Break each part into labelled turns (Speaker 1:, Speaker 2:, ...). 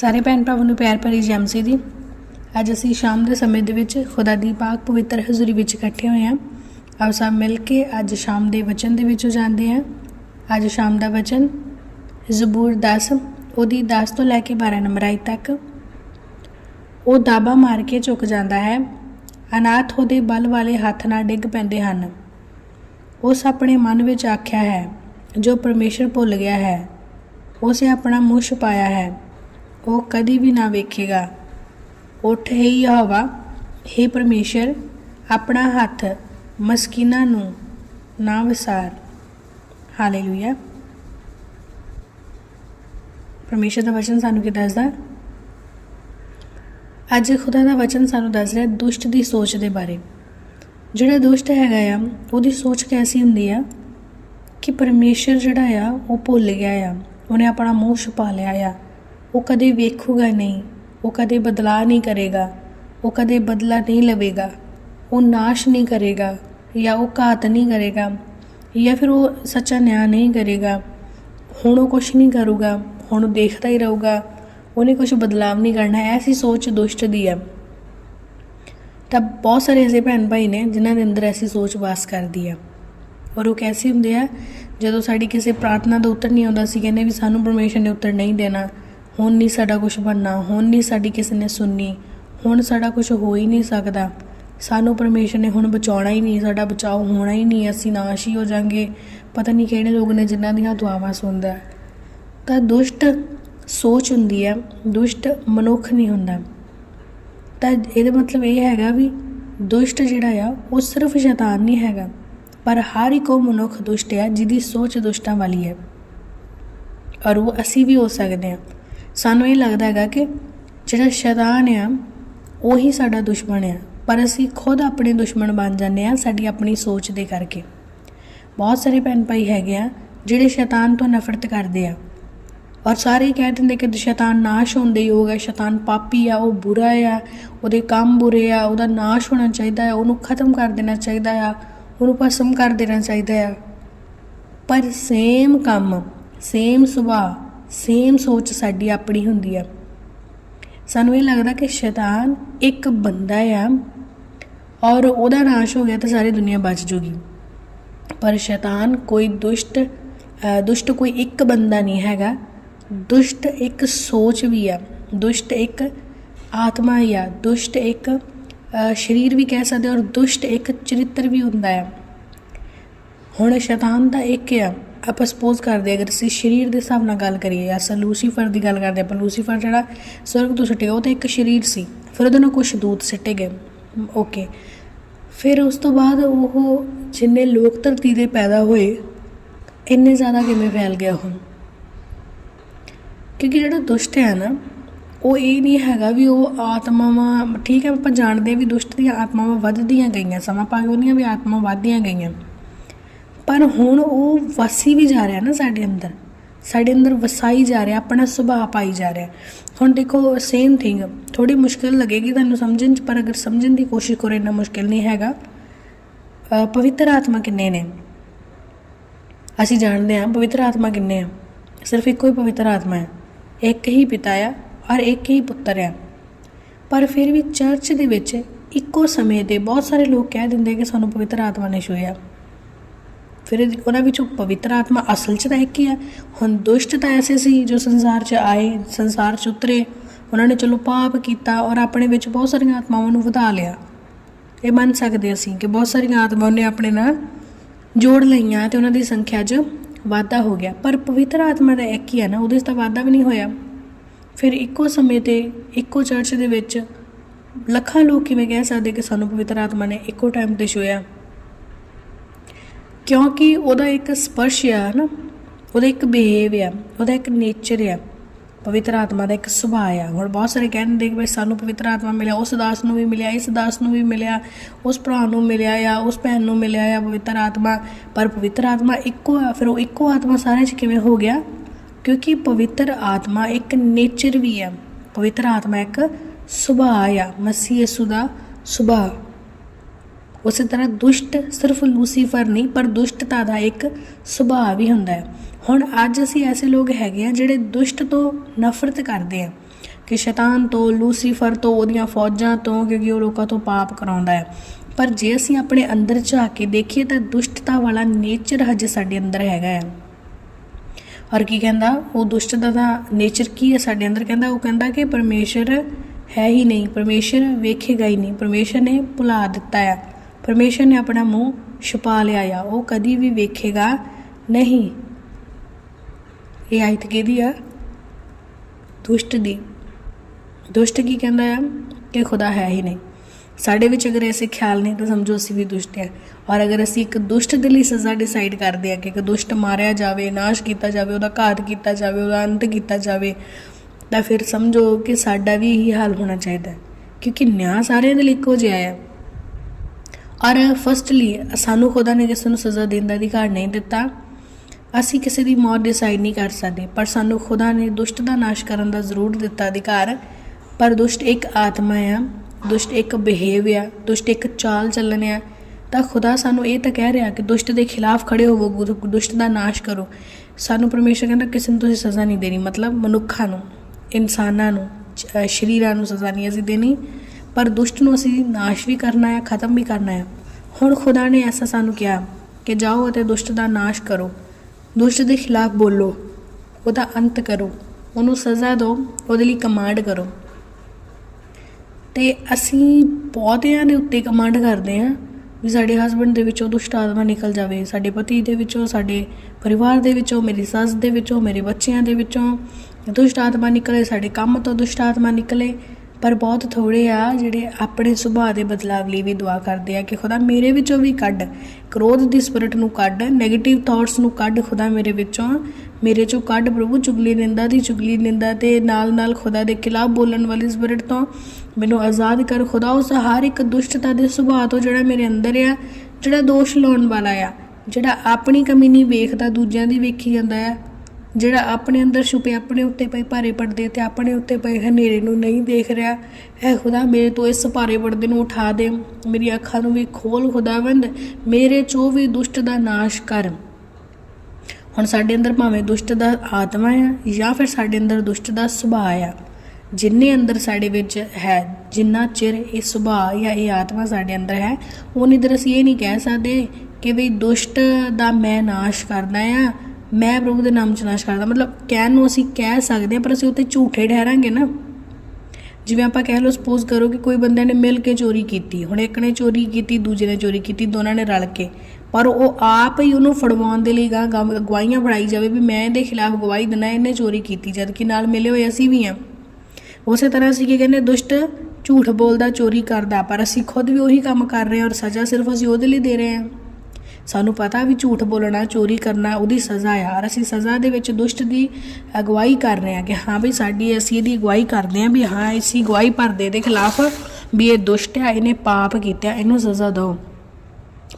Speaker 1: ਸਾਰੇ ਭੈਣ ਭਰਾਵਾਂ ਨੂੰ ਪਿਆਰ ਭਰੀ ਜਮਸੀ ਦੀ। ਅੱਜ ਅਸੀਂ ਸ਼ਾਮ ਦੇ ਸਮੇਂ ਦੇ ਵਿੱਚ ਖੁਦਾ ਦੀ ਪਾਕ ਪਵਿੱਤਰ ਹਜ਼ੂਰੀ ਵਿੱਚ ਇਕੱਠੇ ਹੋਏ ਹਾਂ। ਆਓ ਸਭ ਮਿਲ ਕੇ ਅੱਜ ਸ਼ਾਮ ਦੇ ਵਚਨ ਦੇ ਵਿੱਚੋਂ ਜਾਂਦੇ ਹਾਂ। ਅੱਜ ਸ਼ਾਮ ਦਾ ਵਚਨ ਜ਼ਬੂਰ 10 ਉਹਦੀ 10 ਤੋਂ ਲੈ ਕੇ 12 ਨੰਬਰ ਆਈ ਤੱਕ। ਉਹ ਦਾਬਾ ਮਾਰ ਕੇ ਝੁਕ ਜਾਂਦਾ ਹੈ। ਅਨਾਥ ਉਹਦੇ ਬਲ ਵਾਲੇ ਹੱਥ ਨਾਲ ਡਿੱਗ ਪੈਂਦੇ ਹਨ। ਉਸ ਆਪਣੇ ਮਨ ਵਿੱਚ ਆਖਿਆ ਹੈ, ਜੋ ਪਰਮੇਸ਼ਰ ਭੁੱਲ ਗਿਆ ਹੈ, ਉਸੇ ਆਪਣਾ ਮੂੰਹ ਛੁਪਾਇਆ ਹੈ। ਉਹ ਕਦੀ ਵੀ ਨਾ ਵੇਖੇਗਾ। ਉੱਠ ਹੀ ਯਹੋਵਾ हे ਪਰਮੇਸ਼ਰ, ਆਪਣਾ ਹੱਥ ਮਸਕੀਨਾਂ ਨੂੰ ਨਾ ਵਿਸਾਰ। ਹਾਲੇਲੂਇਆ ਪਰਮੇਸ਼ਰ ਦਾ ਵਚਨ ਸਾਨੂੰ ਕੀ ਦੱਸਦਾ? ਅੱਜ ਖੁਦਾ ਦਾ ਵਚਨ ਸਾਨੂੰ ਦੱਸ ਰਿਹਾ ਦੁਸ਼ਟ ਦੀ ਸੋਚ ਦੇ ਬਾਰੇ। ਜਿਹੜਾ ਦੁਸ਼ਟ ਹੈਗਾ ਆ, ਉਹਦੀ ਸੋਚ ਕੈਸੀ ਹੁੰਦੀ ਆ? ਕਿ ਪਰਮੇਸ਼ਰ ਜਿਹੜਾ ਆ, ਉਹ ਭੁੱਲ ਗਿਆ ਆ। ਉਹਨੇ ਆਪਣਾ ਮੂੰਹ ਛੁਪਾ ਲਿਆ ਆ। ਉਹ ਕਦੇ ਵੇਖੂਗਾ ਨਹੀਂ, ਉਹ ਕਦੇ ਬਦਲਾ ਨਹੀਂ ਕਰੇਗਾ, ਉਹ ਕਦੇ ਬਦਲਾ ਨਹੀਂ ਲਵੇਗਾ, ਉਹ ਨਾਸ਼ ਨਹੀਂ ਕਰੇਗਾ ਜਾਂ ਉਹ ਘਾਤ ਨਹੀਂ ਕਰੇਗਾ ਜਾਂ ਫਿਰ ਉਹ ਸੱਚਾ ਨਿਆਂ ਨਹੀਂ ਕਰੇਗਾ। ਹੁਣ ਉਹ ਕੁਝ ਨਹੀਂ ਕਰੂਗਾ, ਹੁਣ ਉਹ ਦੇਖਦਾ ਹੀ ਰਹੂਗਾ, ਉਹਨੇ ਕੁਝ ਬਦਲਾਵ ਨਹੀਂ ਕਰਨਾ, ਐਸੀ ਸੋਚ ਦੁਸ਼ਟ ਦੀ ਹੈ। ਤਾਂ ਬਹੁਤ ਸਾਰੇ ਐਸੇ ਭੈਣ ਭਾਈ ਨੇ ਜਿਨ੍ਹਾਂ ਦੇ ਅੰਦਰ ਐਸੀ ਸੋਚ ਵਾਸ ਕਰਦੀ ਹੈ। ਔਰ ਉਹ ਕੈਸੇ ਹੁੰਦੇ ਆ? ਜਦੋਂ ਸਾਡੀ ਕਿਸੇ ਪ੍ਰਾਰਥਨਾ ਦਾ ਉੱਤਰ ਨਹੀਂ ਆਉਂਦਾ ਸੀ, ਕਹਿੰਦੇ ਵੀ ਸਾਨੂੰ ਪਰਮੇਸ਼ਰ ਨੇ ਉੱਤਰ ਨਹੀਂ ਦੇਣਾ। ਹੁਣ ਨਹੀਂ ਸਾਡਾ ਕੁਝ ਬਣਨਾ, ਹੁਣ ਨਹੀਂ ਸਾਡੀ ਕਿਸੇ ਨੇ ਸੁਣਨੀ, ਹੁਣ ਸਾਡਾ ਕੁਝ ਹੋ ਹੀ ਨਹੀਂ ਸਕਦਾ। ਸਾਨੂੰ ਪਰਮੇਸ਼ਰ ਨੇ ਹੁਣ ਬਚਾਉਣਾ ਹੀ ਨਹੀਂ, ਸਾਡਾ ਬਚਾਓ ਹੋਣਾ ਹੀ ਨਹੀਂ, ਅਸੀਂ ਨਾਸ਼ ਹੀ ਹੋ ਜਾਾਂਗੇ। ਪਤਾ ਨਹੀਂ ਕਿਹੜੇ ਲੋਕ ਨੇ ਜਿਨ੍ਹਾਂ ਦੀਆਂ ਦੁਆਵਾਂ ਸੁਣਦਾ ਤਾਂ ਦੁਸ਼ਟ ਸੋਚ ਹੁੰਦੀ ਹੈ, ਦੁਸ਼ਟ ਮਨੁੱਖ ਨਹੀਂ ਹੁੰਦਾ। ਤਾਂ ਇਹਦਾ ਮਤਲਬ ਇਹ ਹੈਗਾ ਵੀ ਦੁਸ਼ਟ ਜਿਹੜਾ ਆ, ਉਹ ਸਿਰਫ ਸ਼ੈਤਾਨ ਨਹੀਂ ਹੈਗਾ, ਪਰ ਹਰ ਇੱਕ ਉਹ ਮਨੁੱਖ ਦੁਸ਼ਟ ਆ ਜਿਹਦੀ ਸੋਚ ਦੁਸ਼ਟਾਂ ਵਾਲੀ ਹੈ। ਔਰ ਉਹ ਅਸੀਂ ਵੀ ਹੋ ਸਕਦੇ ਹਾਂ। ਸਾਨੂੰ ਇਹ ਲੱਗਦਾ ਹੈਗਾ ਕਿ ਜਿਹੜਾ ਸ਼ੈਤਾਨ ਆ, ਉਹੀ ਸਾਡਾ ਦੁਸ਼ਮਣ ਆ। ਪਰ ਅਸੀਂ ਖੁਦ ਆਪਣੇ ਦੁਸ਼ਮਣ ਬਣ ਜਾਂਦੇ ਆ ਸਾਡੀ ਆਪਣੀ ਸੋਚ ਦੇ ਕਰਕੇ। ਬਹੁਤ ਸਾਰੇ ਭੈਣ ਭਾਈ ਹੈਗੇ ਆ, ਜਿਹੜੇ ਸ਼ੈਤਾਨ ਤੋਂ ਨਫ਼ਰਤ ਕਰਦੇ ਆ। ਔਰ ਸਾਰੇ ਕਹਿ ਦਿੰਦੇ ਕਿ ਸ਼ੈਤਾਨ ਨਾਸ਼ ਹੋਣ ਦੇ ਯੋਗ ਹੈ ਸ਼ੈਤਾਨ ਪਾਪੀ ਆ, ਉਹ ਬੁਰਾ ਆ, ਉਹਦੇ ਕੰਮ ਬੁਰੇ ਆ, ਉਹਦਾ ਨਾਸ਼ ਹੋਣਾ ਚਾਹੀਦਾ ਆ, ਉਹਨੂੰ ਖਤਮ ਕਰ ਦੇਣਾ ਚਾਹੀਦਾ ਆ, ਉਹਨੂੰ ਭਸਮ ਕਰ ਦੇਣਾ ਚਾਹੀਦਾ ਆ। ਪਰ ਸੇਮ ਕੰਮ ਸੇਮ ਸੁਭਾਅ ਸੇਮ ਸੋਚ ਸਾਡੀ ਆਪਣੀ ਹੁੰਦੀ ਆ। ਸਾਨੂੰ ਇਹ ਲੱਗਦਾ ਕਿ ਸ਼ੈਤਾਨ ਇੱਕ ਬੰਦਾ ਆ ਔਰ ਉਹਦਾ ਨਾਸ਼ ਹੋ ਗਿਆ ਤਾਂ ਸਾਰੀ ਦੁਨੀਆ ਬਚ ਜੂਗੀ। ਪਰ ਸ਼ੈਤਾਨ ਕੋਈ ਦੁਸ਼ਟ ਦੁਸ਼ਟ ਕੋਈ ਇੱਕ ਬੰਦਾ ਨਹੀਂ ਹੈਗਾ। ਦੁਸ਼ਟ ਇੱਕ ਸੋਚ ਵੀ ਆ। ਦੁਸ਼ਟ ਇੱਕ ਆਤਮਾ ਹੀ ਆ। ਦੁਸ਼ਟ ਇੱਕ ਸਰੀਰ ਵੀ ਕਹਿ ਸਕਦੇ ਔਰ ਦੁਸ਼ਟ ਇੱਕ ਚਰਿੱਤਰ ਵੀ ਹੁੰਦਾ ਹੈ ਹੁਣ ਸ਼ੈਤਾਨ ਦਾ ਇੱਕ ਆ। ਆਪਾਂ ਸਪੋਜ਼ ਕਰਦੇ ਅਗਰ ਅਸੀਂ ਸਰੀਰ ਦੇ ਹਿਸਾਬ ਨਾਲ ਗੱਲ ਕਰੀਏ, ਜਾਂ ਅਸੀਂ ਲੂਸੀਫਰ ਦੀ ਗੱਲ ਕਰਦੇ ਆਪਾਂ ਲੂਸੀਫਰ ਜਿਹੜਾ ਸਵਰਗ ਤੋਂ ਸੁੱਟਿਆ, ਉਹ ਤਾਂ ਇੱਕ ਸਰੀਰ ਸੀ। ਫਿਰ ਉਹਦੇ ਨਾਲ ਕੁਝ ਦੂਤ ਸਿੱਟੇ ਗਏ। ਓਕੇ ਫਿਰ ਉਸ ਤੋਂ ਬਾਅਦ ਉਹ ਜਿੰਨੇ ਲੋਕ ਧਰਤੀ ਦੇ ਪੈਦਾ ਹੋਏ, ਇੰਨੇ ਜ਼ਿਆਦਾ ਕਿਵੇਂ ਫੈਲ ਗਿਆ ਉਹ? ਕਿਉਂਕਿ ਜਿਹੜਾ ਦੁਸ਼ਟ ਹੈ ਨਾ, ਉਹ ਇਹ ਨਹੀਂ ਹੈਗਾ ਵੀ ਉਹ ਆਤਮਾਵਾਂ, ਠੀਕ ਹੈ, ਆਪਾਂ ਜਾਣਦੇ ਹਾਂ ਵੀ ਦੁਸ਼ਟ ਦੀਆਂ ਆਤਮਾਵਾਂ ਵੱਧਦੀਆਂ ਗਈਆਂ, ਸਮਾਂ ਪਾ ਕੇ ਉਹਦੀਆਂ ਵੀ ਆਤਮਾਵਾਂ ਵੱਧਦੀਆਂ ਗਈਆਂ। ਪਰ ਹੁਣ ਉਹ ਵਸੀ ਵੀ ਜਾ ਰਿਹਾ ਨਾ ਸਾਡੇ ਅੰਦਰ। ਸਾਡੇ ਅੰਦਰ ਵਸਾਈ ਜਾ ਰਿਹਾ, ਆਪਣਾ ਸੁਭਾਅ ਪਾਈ ਜਾ ਰਿਹਾ। ਹੁਣ ਦੇਖੋ ਸੇਮ ਥਿੰਗ ਥੋੜੀ ਮੁਸ਼ਕਿਲ ਲੱਗੇਗੀ ਤੁਹਾਨੂੰ ਸਮਝਣ ਚ, ਪਰ ਅਗਰ ਸਮਝਣ ਦੀ ਕੋਸ਼ਿਸ਼ ਕਰੋ, ਇੰਨਾ ਮੁਸ਼ਕਿਲ ਨਹੀਂ ਹੈਗਾ। ਪਵਿੱਤਰ ਆਤਮਾ ਕਿੰਨੇ ਨੇ? ਅਸੀਂ ਜਾਣਦੇ ਹਾਂ, ਪਵਿੱਤਰ ਆਤਮਾ ਕਿੰਨੇ ਆ? ਸਿਰਫ ਇੱਕੋ ਹੀ ਪਵਿੱਤਰ ਆਤਮਾ ਹੈ। ਇੱਕ ਹੀ ਪਿਤਾ ਆ ਔਰ ਇੱਕ ਹੀ ਪੁੱਤਰ ਆ। ਪਰ ਫਿਰ ਵੀ ਚਰਚ ਦੇ ਵਿੱਚ ਇੱਕੋ ਸਮੇਂ ਤੇ ਬਹੁਤ ਸਾਰੇ ਲੋਕ ਕਹਿ ਦਿੰਦੇ ਕਿ ਸਾਨੂੰ ਪਵਿੱਤਰ ਆਤਮਾ ਨੇ ਛੂਹਿਆ। ਫਿਰ ਉਹਨਾਂ ਵਿੱਚੋਂ ਪਵਿੱਤਰ ਆਤਮਾ ਅਸਲ 'ਚ ਤਾਂ ਇੱਕ ਹੀ ਆ। ਹੁਣ ਦੁਸ਼ਟ ਤਾਂ ਐਸੇ ਸੀ ਜੋ ਸੰਸਾਰ 'ਚ ਆਏ, ਸੰਸਾਰ 'ਚ ਉਤਰੇ। ਉਹਨਾਂ ਨੇ ਚਲੋ ਪਾਪ ਕੀਤਾ ਔਰ ਆਪਣੇ ਵਿੱਚ ਬਹੁਤ ਸਾਰੀਆਂ ਆਤਮਾਵਾਂ ਨੂੰ ਵਧਾ ਲਿਆ। ਇਹ ਮੰਨ ਸਕਦੇ ਅਸੀਂ ਕਿ ਬਹੁਤ ਸਾਰੀਆਂ ਆਤਮਾਵਾਂ ਨੇ ਆਪਣੇ ਨਾਲ ਜੋੜ ਲਈਆਂ ਤੇ ਉਹਨਾਂ ਦੀ ਸੰਖਿਆ 'ਚ ਵਾਧਾ ਹੋ ਗਿਆ। ਪਰ ਪਵਿੱਤਰ ਆਤਮਾ ਦਾ ਇੱਕ ਹੀ ਹੈ ਨਾ, ਉਹਦੇ 'ਚ ਤਾਂ ਵਾਧਾ ਵੀ ਨਹੀਂ ਹੋਇਆ। ਫਿਰ ਇੱਕੋ ਸਮੇਂ ਤੇ, ਇੱਕੋ ਚਰਚ ਦੇ ਵਿੱਚ ਲੱਖਾਂ ਲੋਕ ਕਿਵੇਂ ਕਹਿ ਸਕਦੇ ਕਿ ਸਾਨੂੰ ਪਵਿੱਤਰ ਆਤਮਾ ਨੇ ਇੱਕੋ ਟਾਈਮ ਤੇ ਛੂਹਿਆ? ਕਿਉਂਕਿ ਉਹਦਾ ਇੱਕ ਸਪਰਸ਼ ਆ ਨਾ, ਉਹਦਾ ਇੱਕ ਬਿਹੇਵ ਆ, ਉਹਦਾ ਇੱਕ ਨੇਚਰ ਆ, ਪਵਿੱਤਰ ਆਤਮਾ ਦਾ ਇੱਕ ਸੁਭਾਅ ਆ। ਹੁਣ ਬਹੁਤ ਸਾਰੇ ਕਹਿੰਦੇ ਕਿ ਬਈ ਸਾਨੂੰ ਪਵਿੱਤਰ ਆਤਮਾ ਮਿਲਿਆ, ਉਸ ਦਾਸ ਨੂੰ ਵੀ ਮਿਲਿਆ, ਇਸ ਦਾਸ ਨੂੰ ਵੀ ਮਿਲਿਆ, ਉਸ ਭਰਾ ਨੂੰ ਮਿਲਿਆ ਆ, ਉਸ ਭੈਣ ਨੂੰ ਮਿਲਿਆ ਆ ਪਵਿੱਤਰ ਆਤਮਾ। ਪਰ ਪਵਿੱਤਰ ਆਤਮਾ ਇੱਕੋ ਆ, ਫਿਰ ਉਹ ਇੱਕੋ ਆਤਮਾ ਸਾਰਿਆਂ 'ਚ ਕਿਵੇਂ ਹੋ ਗਿਆ? ਕਿਉਂਕਿ ਪਵਿੱਤਰ ਆਤਮਾ ਇੱਕ ਨੇਚਰ ਵੀ ਆ, ਪਵਿੱਤਰ ਆਤਮਾ ਇੱਕ ਸੁਭਾਅ ਆ, ਮਸੀਹ ਯਿਸੂ ਦਾ ਸੁਭਾਅ। ਉਸੇ ਤਰ੍ਹਾਂ ਦੁਸ਼ਟ ਸਿਰਫ ਲੂਸੀਫਰ ਨਹੀਂ, ਪਰ ਦੁਸ਼ਟਤਾ ਦਾ ਇੱਕ ਸੁਭਾਅ ਵੀ ਹੁੰਦਾ ਹੈ। ਹੁਣ ਅੱਜ ਅਸੀਂ ਐਸੇ ਲੋਕ ਹੈਗੇ ਆ ਜਿਹੜੇ ਦੁਸ਼ਟ ਤੋਂ ਨਫ਼ਰਤ ਕਰਦੇ ਆ ਕਿ ਸ਼ੈਤਾਨ ਤੋਂ, ਲੂਸੀਫਰ ਤੋਂ, ਉਹਦੀਆਂ ਫੌਜਾਂ ਤੋਂ, ਕਿਉਂਕਿ ਉਹ ਲੋਕਾਂ ਤੋਂ ਪਾਪ ਕਰਾਉਂਦਾ ਹੈ। ਪਰ ਜੇ ਅਸੀਂ ਆਪਣੇ ਅੰਦਰ ਝਾਕ ਕੇ ਦੇਖੀਏ ਤਾਂ ਦੁਸ਼ਟਤਾ ਵਾਲਾ ਨੇਚਰ ਹਜੇ ਸਾਡੇ ਅੰਦਰ ਹੈਗਾ ਹੈ। ਔਰ ਕੀ ਕਹਿੰਦਾ? ਉਹ ਦੁਸ਼ਟਤਾ ਦਾ ਨੇਚਰ ਕੀ ਹੈ ਸਾਡੇ ਅੰਦਰ? ਕਹਿੰਦਾ, ਉਹ ਕਹਿੰਦਾ ਕਿ ਪਰਮੇਸ਼ਰ ਹੈ ਹੀ ਨਹੀਂ, ਪਰਮੇਸ਼ਰ ਵੇਖੇਗਾ ਹੀ ਨਹੀਂ, ਪਰਮੇਸ਼ਰ ਨੇ ਭੁਲਾ ਦਿੱਤਾ ਹੈ। ਪਰਮੇਸ਼ਰ ਨੇ ਆਪਣਾ ਮੂੰਹ ਛੁਪਾ ਲਿਆ ਆ। ਉਹ ਕਦੀ ਵੀ ਵੇਖੇਗਾ ਨਹੀਂ। ਇਹ ਆਇਤ ਕਿਹਦੀ ਆ? ਦੁਸ਼ਟ ਦੀ। ਦੁਸ਼ਟ ਕੀ ਕਹਿੰਦਾ ਆ? ਕਿ ਖੁਦਾ ਹੈ ਹੀ ਨਹੀਂ। ਸਾਡੇ ਵਿੱਚ ਅਗਰ ਐਸੇ ਖਿਆਲ ਨਹੀਂ ਤਾਂ ਸਮਝੋ ਅਸੀਂ ਵੀ ਦੁਸ਼ਟ ਹਾਂ ਔਰ ਅਗਰ ਅਸੀਂ ਇੱਕ ਦੁਸ਼ਟ ਦੇ ਲਈ ਸਜ਼ਾ ਡਿਸਾਈਡ ਕਰਦੇ ਹਾਂ ਕਿ ਇੱਕ ਦੁਸ਼ਟ ਮਾਰਿਆ ਜਾਵੇ, ਨਾਸ਼ ਕੀਤਾ ਜਾਵੇ, ਉਹਦਾ ਘਾਤ ਕੀਤਾ ਜਾਵੇ, ਉਹਦਾ ਅੰਤ ਕੀਤਾ ਜਾਵੇ, ਤਾਂ ਫਿਰ ਸਮਝੋ ਕਿ ਸਾਡਾ ਵੀ ਇਹੀ ਹਾਲ ਹੋਣਾ ਚਾਹੀਦਾ ਕਿਉਂਕਿ ਨਿਆਂ ਸਾਰਿਆਂ ਦੇ ਲਈ ਇੱਕੋ ਜਿਹਾ ਹੈ ਔਰ ਫਸਟਲੀ ਸਾਨੂੰ ਖੁਦਾ ਨੇ ਕਿਸੇ ਨੂੰ ਸਜ਼ਾ ਦੇਣ ਦਾ ਅਧਿਕਾਰ ਨਹੀਂ ਦਿੱਤਾ। ਅਸੀਂ ਕਿਸੇ ਦੀ ਮੌਤ ਡਿਸਾਈਡ ਨਹੀਂ ਕਰ ਸਕਦੇ, ਪਰ ਸਾਨੂੰ ਖੁਦਾ ਨੇ ਦੁਸ਼ਟ ਦਾ ਨਾਸ਼ ਕਰਨ ਦਾ ਜ਼ਰੂਰ ਦਿੱਤਾ ਅਧਿਕਾਰ। ਪਰ ਦੁਸ਼ਟ ਇੱਕ ਆਤਮਾ ਆ, ਦੁਸ਼ਟ ਇੱਕ ਬਿਹੇਵ ਆ, ਦੁਸ਼ਟ ਇੱਕ ਚਾਲ ਚੱਲਣ ਆ। ਤਾਂ ਖੁਦਾ ਸਾਨੂੰ ਇਹ ਤਾਂ ਕਹਿ ਰਿਹਾ ਕਿ ਦੁਸ਼ਟ ਦੇ ਖਿਲਾਫ ਖੜੇ ਹੋਵੋ ਗੁ- ਦੁਸ਼ਟ ਦਾ ਨਾਸ਼ ਕਰੋ। ਸਾਨੂੰ ਪਰਮੇਸ਼ਰ ਕਹਿੰਦਾ, ਕਿਸੇ ਨੂੰ ਤੁਸੀਂ ਸਜ਼ਾ ਨਹੀਂ ਦੇਣੀ, ਮਤਲਬ ਮਨੁੱਖਾਂ ਨੂੰ, ਇਨਸਾਨਾਂ ਨੂੰ ਸ਼ਰੀਰਾਂ ਨੂੰ ਸਜ਼ਾ ਨਹੀਂ ਅਸੀਂ ਦੇਣੀ। ਪਰ ਦੁਸ਼ਟ ਨੂੰ ਅਸੀਂ ਨਾਸ਼ ਵੀ ਕਰਨਾ ਹੈ, ਖਤਮ ਵੀ ਕਰਨਾ ਹੈ। ਹੁਣ ਖੁਦਾ ਨੇ ਐਸਾ ਸਾਨੂੰ ਕਿਹਾ ਕਿ ਜਾਓ ਅਤੇ ਦੁਸ਼ਟ ਦਾ ਨਾਸ਼ ਕਰੋ। ਦੁਸ਼ਟ ਦੇ ਖਿਲਾਫ ਬੋਲੋ, ਉਹਦਾ ਅੰਤ ਕਰੋ। ਉਹਨੂੰ ਸਜ਼ਾ ਦਿਓ, ਉਹਦੇ ਲਈ ਕਮਾਂਡ ਕਰੋ। ਤੇ ਅਸੀਂ ਪੌਦਿਆਂ ਦੇ ਉੱਤੇ ਕਮਾਂਡ ਕਰਦੇ ਹਾਂ ਵੀ ਸਾਡੇ ਹਸਬੰਡ ਦੇ ਵਿੱਚੋਂ ਦੁਸ਼ਟ ਆਤਮਾ ਨਿਕਲ ਜਾਵੇ, ਸਾਡੇ ਪਤੀ ਦੇ ਵਿੱਚੋਂ, ਸਾਡੇ ਪਰਿਵਾਰ ਦੇ ਵਿੱਚੋਂ, ਮੇਰੀ ਸੱਸ ਦੇ ਵਿੱਚੋਂ, ਮੇਰੇ ਬੱਚਿਆਂ ਦੇ ਵਿੱਚੋਂ ਦੁਸ਼ਟ ਆਤਮਾ ਨਿਕਲੇ, ਸਾਡੇ ਕੰਮ ਤੋਂ ਦੁਸ਼ਟ ਆਤਮਾ ਨਿਕਲੇ। ਪਰ ਬਹੁਤ ਥੋੜੇ ਆ ਜਿਹੜੇ ਆਪਣੇ ਸੁਭਾਅ ਦੇ ਬਦਲਾਵ ਲਈ ਵੀ ਦੁਆ ਕਰਦੇ ਆ ਕਿ ਖੁਦਾ ਮੇਰੇ ਵਿੱਚੋਂ ਵੀ ਕੱਢ, ਕ੍ਰੋਧ ਦੀ ਸਪਿਰਿਟ ਨੂੰ ਕੱਢ 네ਗੇਟਿਵ ਥਾਟਸ ਨੂੰ ਕੱਢ ਖੁਦਾ ਮੇਰੇ ਵਿੱਚੋਂ, ਮੇਰੇ ਚੋਂ ਕੱਢ ਪ੍ਰਭੂ, ਚੁਗਲੀ ਨਿੰਦਾ ਦੀ ਚੁਗਲੀ ਨਿੰਦਾ ਤੇ ਨਾਲ ਨਾਲ ਖੁਦਾ ਦੇ ਖਿਲਾਫ ਬੋਲਣ ਵਾਲੀ ਸਪਿਰਿਟ ਤੋਂ ਮੈਨੂੰ ਆਜ਼ਾਦ ਕਰ ਖੁਦਾ, ਉਸ ਹਰ ਇੱਕ ਦੁਸ਼ਟਤਾ ਦੇ ਸੁਭਾਅ ਤੋਂ ਜਿਹੜਾ ਮੇਰੇ ਅੰਦਰ ਆ, ਜਿਹੜਾ ਦੋਸ਼ ਲਾਉਣ ਵਾਲਾ ਆ, ਜਿਹੜਾ ਆਪਣੀ ਕਮੀ ਨਹੀਂ ਵੇਖਦਾ, ਦੂਜਿਆਂ ਦੀ ਵੇਖੀ ਜਾਂਦਾ ਆ ਜਿਹੜਾ ਆਪਣੇ ਅੰਦਰ ਛੁਪੇ, ਆਪਣੇ ਉੱਤੇ ਪਏ ਭਾਰੇ ਪਰਦੇ ਤੇ ਆਪਣੇ ਉੱਤੇ ਪਏ ਹਨੇਰੇ ਨੂੰ ਨਹੀਂ ਦੇਖ ਰਿਹਾ, ਐ ਖੁਦਾ ਮੇਰੇ ਤੋਂ ਇਸ ਭਾਰੇ ਪਰਦੇ ਨੂੰ ਉਠਾ ਦੇ। ਮੇਰੀ ਅੱਖਾਂ ਨੂੰ ਵੀ ਖੋਲ ਖੁਦਾਵੰਦ, ਮੇਰੇ ਚੋਂ ਵੀ ਦੁਸ਼ਟ ਦਾ ਨਾਸ਼ ਕਰ। ਹੁਣ ਸਾਡੇ ਅੰਦਰ ਭਾਵੇਂ ਦੁਸ਼ਟ ਦਾ ਆਤਮਾ ਆ, ਜਾਂ ਫਿਰ ਸਾਡੇ ਅੰਦਰ ਦੁਸ਼ਟ ਦਾ ਸੁਭਾਅ ਆ, ਜਿੰਨੇ ਅੰਦਰ ਸਾਡੇ ਵਿੱਚ ਹੈ, ਜਿੰਨਾ ਚਿਰ ਇਹ ਸੁਭਾਅ ਜਾਂ ਇਹ ਆਤਮਾ ਸਾਡੇ ਅੰਦਰ ਹੈ ਉਨੀ ਦਰ ਅਸੀਂ ਇਹ ਨਹੀਂ ਕਹਿ ਸਕਦੇ ਕਿ ਵੀ ਦੁਸ਼ਟ ਦਾ ਮੈਂ ਨਾਸ਼ ਕਰਦਾ ਆ ਮੈਂ ਪ੍ਰਭੂ ਦੇ ਨਾਮ ਚ ਨਾਸ਼ ਕਰਦਾ। ਮਤਲਬ ਕਹਿਣ ਨੂੰ ਅਸੀਂ ਕਹਿ ਸਕਦੇ ਹਾਂ, ਪਰ ਅਸੀਂ ਉੱਤੇ ਝੂਠੇ ਠਹਿਰਾਂਗੇ ਨਾ। ਜਿਵੇਂ ਆਪਾਂ ਕਹਿ ਲਓ ਸਪੋਜ਼ ਕਰੋ ਕਿ ਕੋਈ ਬੰਦੇ ਨੇ ਮਿਲ ਕੇ ਚੋਰੀ ਕੀਤੀ। ਹੁਣ ਇੱਕ ਨੇ ਚੋਰੀ ਕੀਤੀ, ਦੂਜੇ ਨੇ ਚੋਰੀ ਕੀਤੀ, ਦੋਨਾਂ ਨੇ ਰਲ ਕੇ। ਪਰ ਉਹ ਆਪ ਹੀ ਉਹਨੂੰ ਫੜਵਾਉਣ ਦੇ ਲਈ ਗਵਾਹੀਆਂ ਫੜਾਈ ਜਾਵੇ ਵੀ ਮੈਂ ਇਹਦੇ ਖਿਲਾਫ ਗਵਾਹੀ ਦਿਨਾ ਇਹਨੇ ਚੋਰੀ ਕੀਤੀ। ਜਦ ਕਿ ਨਾਲ ਮਿਲੇ ਹੋਏ ਅਸੀਂ ਵੀ ਹਾਂ। ਉਸੇ ਤਰ੍ਹਾਂ ਅਸੀਂ ਕੀ ਕਹਿੰਦੇ ਦੁਸ਼ਟ ਝੂਠ ਬੋਲਦਾ, ਚੋਰੀ ਕਰਦਾ। ਪਰ ਅਸੀਂ ਖੁਦ ਵੀ ਉਹੀ ਕੰਮ ਕਰ ਰਹੇ ਹਾਂ ਔਰ ਸਜ਼ਾ ਸਿਰਫ ਅਸੀਂ ਉਹਦੇ ਲਈ ਦੇ ਰਹੇ ਹਾਂ। ਸਾਨੂੰ ਪਤਾ ਵੀ ਝੂਠ ਬੋਲਣਾ, ਚੋਰੀ ਕਰਨਾ, ਉਹਦੀ ਸਜ਼ਾ ਆ। ਔਰ ਅਸੀਂ ਸਜ਼ਾ ਦੇ ਵਿੱਚ ਦੁਸ਼ਟ ਦੀ ਅਗਵਾਈ ਕਰ ਰਹੇ ਹਾਂ ਕਿ ਹਾਂ ਵੀ ਸਾਡੀ ਅਸੀਂ ਇਹਦੀ ਅਗਵਾਈ ਕਰਦੇ ਹਾਂ ਵੀ ਹਾਂ, ਅਸੀਂ ਅਗਵਾਈ ਭਰਦੇ ਦੇ ਖਿਲਾਫ ਵੀ ਇਹ ਦੁਸ਼ਟ ਆ, ਇਹਨੇ ਪਾਪ ਕੀਤਾ, ਇਹਨੂੰ ਸਜ਼ਾ ਦਿਓ।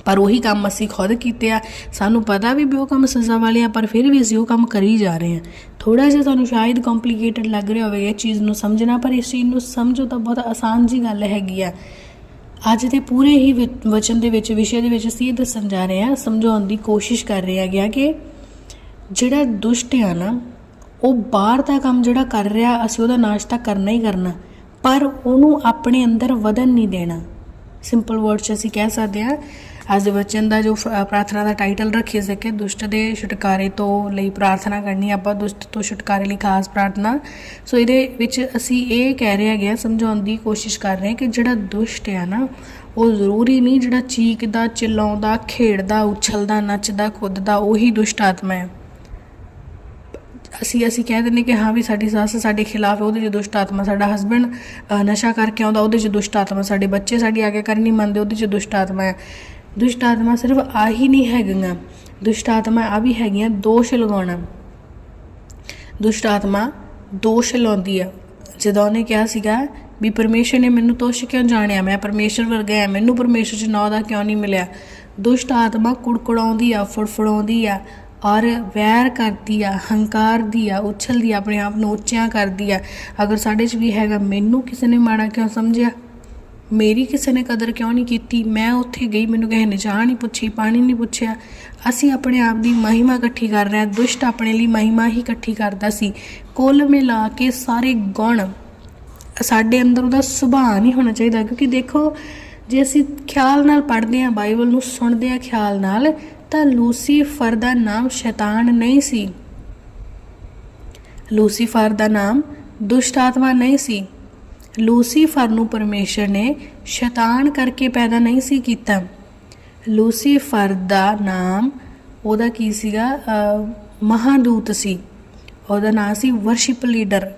Speaker 1: ਪਰ ਉਹੀ ਕੰਮ ਅਸੀਂ ਖੁਦ ਕੀਤੇ ਆ। ਸਾਨੂੰ ਪਤਾ ਵੀ ਉਹ ਕੰਮ ਸਜ਼ਾ ਵਾਲੇ ਆ, ਪਰ ਫਿਰ ਵੀ ਅਸੀਂ ਉਹ ਕੰਮ ਕਰੀ ਜਾ ਰਹੇ ਹਾਂ। ਥੋੜਾ ਜਿਹਾ ਤੁਹਾਨੂੰ ਸ਼ਾਇਦ ਕੰਪਲਿਕੇਟਡ ਲੱਗ ਰਿਹਾ ਹੋਵੇਗਾ ਇਹ ਚੀਜ਼ ਨੂੰ ਸਮਝਣਾ, ਪਰ ਇਸ ਚੀਜ਼ ਨੂੰ ਸਮਝੋ ਤਾਂ ਬਹੁਤ ਆਸਾਨ ਜੀ ਗੱਲ ਹੈਗੀ ਆ। ਅੱਜ ਦੇ ਪੂਰੇ ਹੀ ਵਿ- ਵਚਨ ਦੇ ਵਿੱਚ, ਵਿਸ਼ੇ ਦੇ ਵਿੱਚ ਅਸੀਂ ਇਹ ਦੱਸਣ ਜਾ ਰਹੇ ਹਾਂ, ਸਮਝਾਉਣ ਦੀ ਕੋਸ਼ਿਸ਼ ਕਰ ਰਹੇ ਹੈਗੇ ਆ ਕਿ ਜਿਹੜਾ ਦੁਸ਼ਟ ਆ ਨਾ, ਉਹ ਬਾਹਰ ਦਾ ਕੰਮ ਜਿਹੜਾ ਕਰ ਰਿਹਾ, ਅਸੀਂ ਉਹਦਾ ਨਾਸ਼ ਤਾਂ ਕਰਨਾ ਹੀ ਕਰਨਾ, ਪਰ ਉਹਨੂੰ ਆਪਣੇ ਅੰਦਰ ਵਧਣ ਨਹੀਂ ਦੇਣਾ। ਸਿੰਪਲ ਵਰਡ 'ਚ ਅਸੀਂ ਕਹਿ ਸਕਦੇ ਹਾਂ ਅੱਜ ਦੇ ਵਚਨ ਦਾ ਜੋ ਫ- ਪ੍ਰਾਰਥਨਾ ਦਾ ਟਾਈਟਲ ਰੱਖਿਆ ਸਕੇ ਦੁਸ਼ਟ ਦੇ ਛੁਟਕਾਰੇ ਤੋਂ ਲਈ ਪ੍ਰਾਰਥਨਾ ਕਰਨੀ ਆਪਾਂ, ਦੁਸ਼ਟ ਤੋਂ ਛੁਟਕਾਰੇ ਲਈ ਖਾਸ ਪ੍ਰਾਰਥਨਾ। ਸੋ ਇਹਦੇ ਵਿੱਚ ਅਸੀਂ ਇਹ ਕਹਿ ਰਹੇ ਹੈਗੇ ਆ, ਸਮਝਾਉਣ ਦੀ ਕੋਸ਼ਿਸ਼ ਕਰ ਰਹੇ ਹਾਂ ਕਿ ਜਿਹੜਾ ਦੁਸ਼ਟ ਆ ਨਾ, ਉਹ ਜ਼ਰੂਰੀ ਨਹੀਂ ਜਿਹੜਾ ਚੀਕਦਾ ਚਿল্ਲਾਉਂਦਾ ਖੇਡਦਾ, ਉਛਲਦਾ, ਨੱਚਦਾ ਕੁੱਦਦਾ ਉਹੀ ਦੁਸ਼ਟ ਆਤਮਾ ਹੈ। ਅਸੀਂ ਅਸੀਂ ਕਹਿ ਦਿੰਦੇ ਕਿ ਹਾਂ ਵੀ ਸਾਡੀ ਸੱਸ ਸਾਡੇ ਖਿਲਾਫ ਉਹਦੇ 'ਚ ਦੁਸ਼ਟ ਆਤਮਾ ਸਾਡਾ ਹਸਬੰਡ ਨਸ਼ਾ ਕਰਕੇ ਆਉਂਦਾ, ਉਹਦੇ 'ਚ ਦੁਸ਼ਟ ਆਤਮਾ ਸਾਡੇ ਬੱਚੇ ਸਾਡੀ ਆਗਿਆਕਾਰੀ ਨਹੀਂ ਮੰਨਦੇ, ਉਹਦੇ 'ਚ ਦੁਸ਼ਟ ਆਤਮਾ ਹੈ। ਦੁਸ਼ਟ ਆਤਮਾ ਸਿਰਫ ਆਹੀ ਨਹੀਂ ਹੈਗੀਆਂ। ਦੁਸ਼ਟ ਆਤਮਾ ਆ ਵੀ ਹੈਗੀਆਂ, ਦੋਸ਼ ਲਗਾਉਣਾ। ਦੁਸ਼ਟ ਆਤਮਾ ਦੋਸ਼ ਲਾਉਂਦੀ ਆ। ਜਦੋਂ ਉਹਨੇ ਕਿਹਾ ਸੀਗਾ ਵੀ ਪਰਮੇਸ਼ਰ ਨੇ ਮੈਨੂੰ ਦੋਸ਼ ਕਿਉਂ ਜਾਣਿਆ? ਮੈਂ ਪਰਮੇਸ਼ਰ ਵਰਗਾ ਹਾਂ ਮੈਨੂੰ ਪਰਮੇਸ਼ਰ ਚ ਨਾਂ ਦਾ ਕਿਉਂ ਨਹੀਂ ਮਿਲਿਆ? ਦੁਸ਼ਟ ਆਤਮਾ ਕੁੜਕੁੜਾਉਂਦੀ ਆ, ਫੜਫੜਾਉਂਦੀ ਆ ਔਰ ਵੈਰ ਕਰਦੀ ਆ ਹੰਕਾਰ ਦੀ ਆ, ਉਛਲਦੀ ਆ, ਆਪਣੇ ਆਪ ਨੂੰ ਉੱਚਿਆਂ ਕਰਦੀ ਆ। ਅਗਰ ਸਾਡੇ 'ਚ ਵੀ ਹੈਗਾ, ਮੈਨੂੰ ਕਿਸੇ ਨੇ ਮਾੜਾ ਕਿਉਂ ਸਮਝਿਆ? ਮੇਰੀ ਕਿਸੇ ਨੇ ਕਦਰ ਕਿਉਂ ਨਹੀਂ ਕੀਤੀ? ਮੈਂ ਉੱਥੇ ਗਈ, ਮੈਨੂੰ ਕਿਸੇ ਨੇ ਚਾਹ ਨਹੀਂ ਪੁੱਛੀ, ਪਾਣੀ ਨਹੀਂ ਪੁੱਛਿਆ। ਅਸੀਂ ਆਪਣੇ ਆਪ ਦੀ ਮਹਿਮਾ ਇਕੱਠੀ ਕਰ ਰਹੇ ਹਾਂ। ਦੁਸ਼ਟ ਆਪਣੇ ਲਈ ਮਹਿਮਾ ਹੀ ਇਕੱਠੀ ਕਰਦਾ ਸੀ। ਕੁੱਲ ਮਿਲਾ ਕੇ ਸਾਰੇ ਗੁਣ ਸਾਡੇ ਅੰਦਰ ਉਹਦਾ ਸੁਭਾਅ ਨਹੀਂ ਹੋਣਾ ਚਾਹੀਦਾ। ਕਿਉਂਕਿ ਦੇਖੋ, ਜੇ ਅਸੀਂ ਖਿਆਲ ਨਾਲ ਪੜ੍ਹਦੇ ਹਾਂ, ਬਾਈਬਲ ਨੂੰ ਸੁਣਦੇ ਹਾਂ ਖਿਆਲ ਨਾਲ, ਤਾਂ ਲੂਸੀਫਰ ਦਾ ਨਾਮ ਸ਼ੈਤਾਨ ਨਹੀਂ ਸੀ। ਲੂਸੀਫਰ ਦਾ ਨਾਮ ਦੁਸ਼ਟ ਆਤਮਾ ਨਹੀਂ ਸੀ। ਲੂਸੀਫਰ ਨੂੰ ਪਰਮੇਸ਼ਰ ਨੇ ਸ਼ੈਤਾਨ ਕਰਕੇ ਪੈਦਾ ਨਹੀਂ ਸੀ ਕੀਤਾ। ਲੂਸੀਫਰ ਦਾ ਨਾਮ ਉਹਦਾ ਕੀ ਸੀਗਾ? ਅਹ, ਮਹਾਦੂਤ ਸੀ। ਉਹਦਾ ਨਾਮ ਸੀ ਵਰਸ਼ਿਪ ਲੀਡਰ।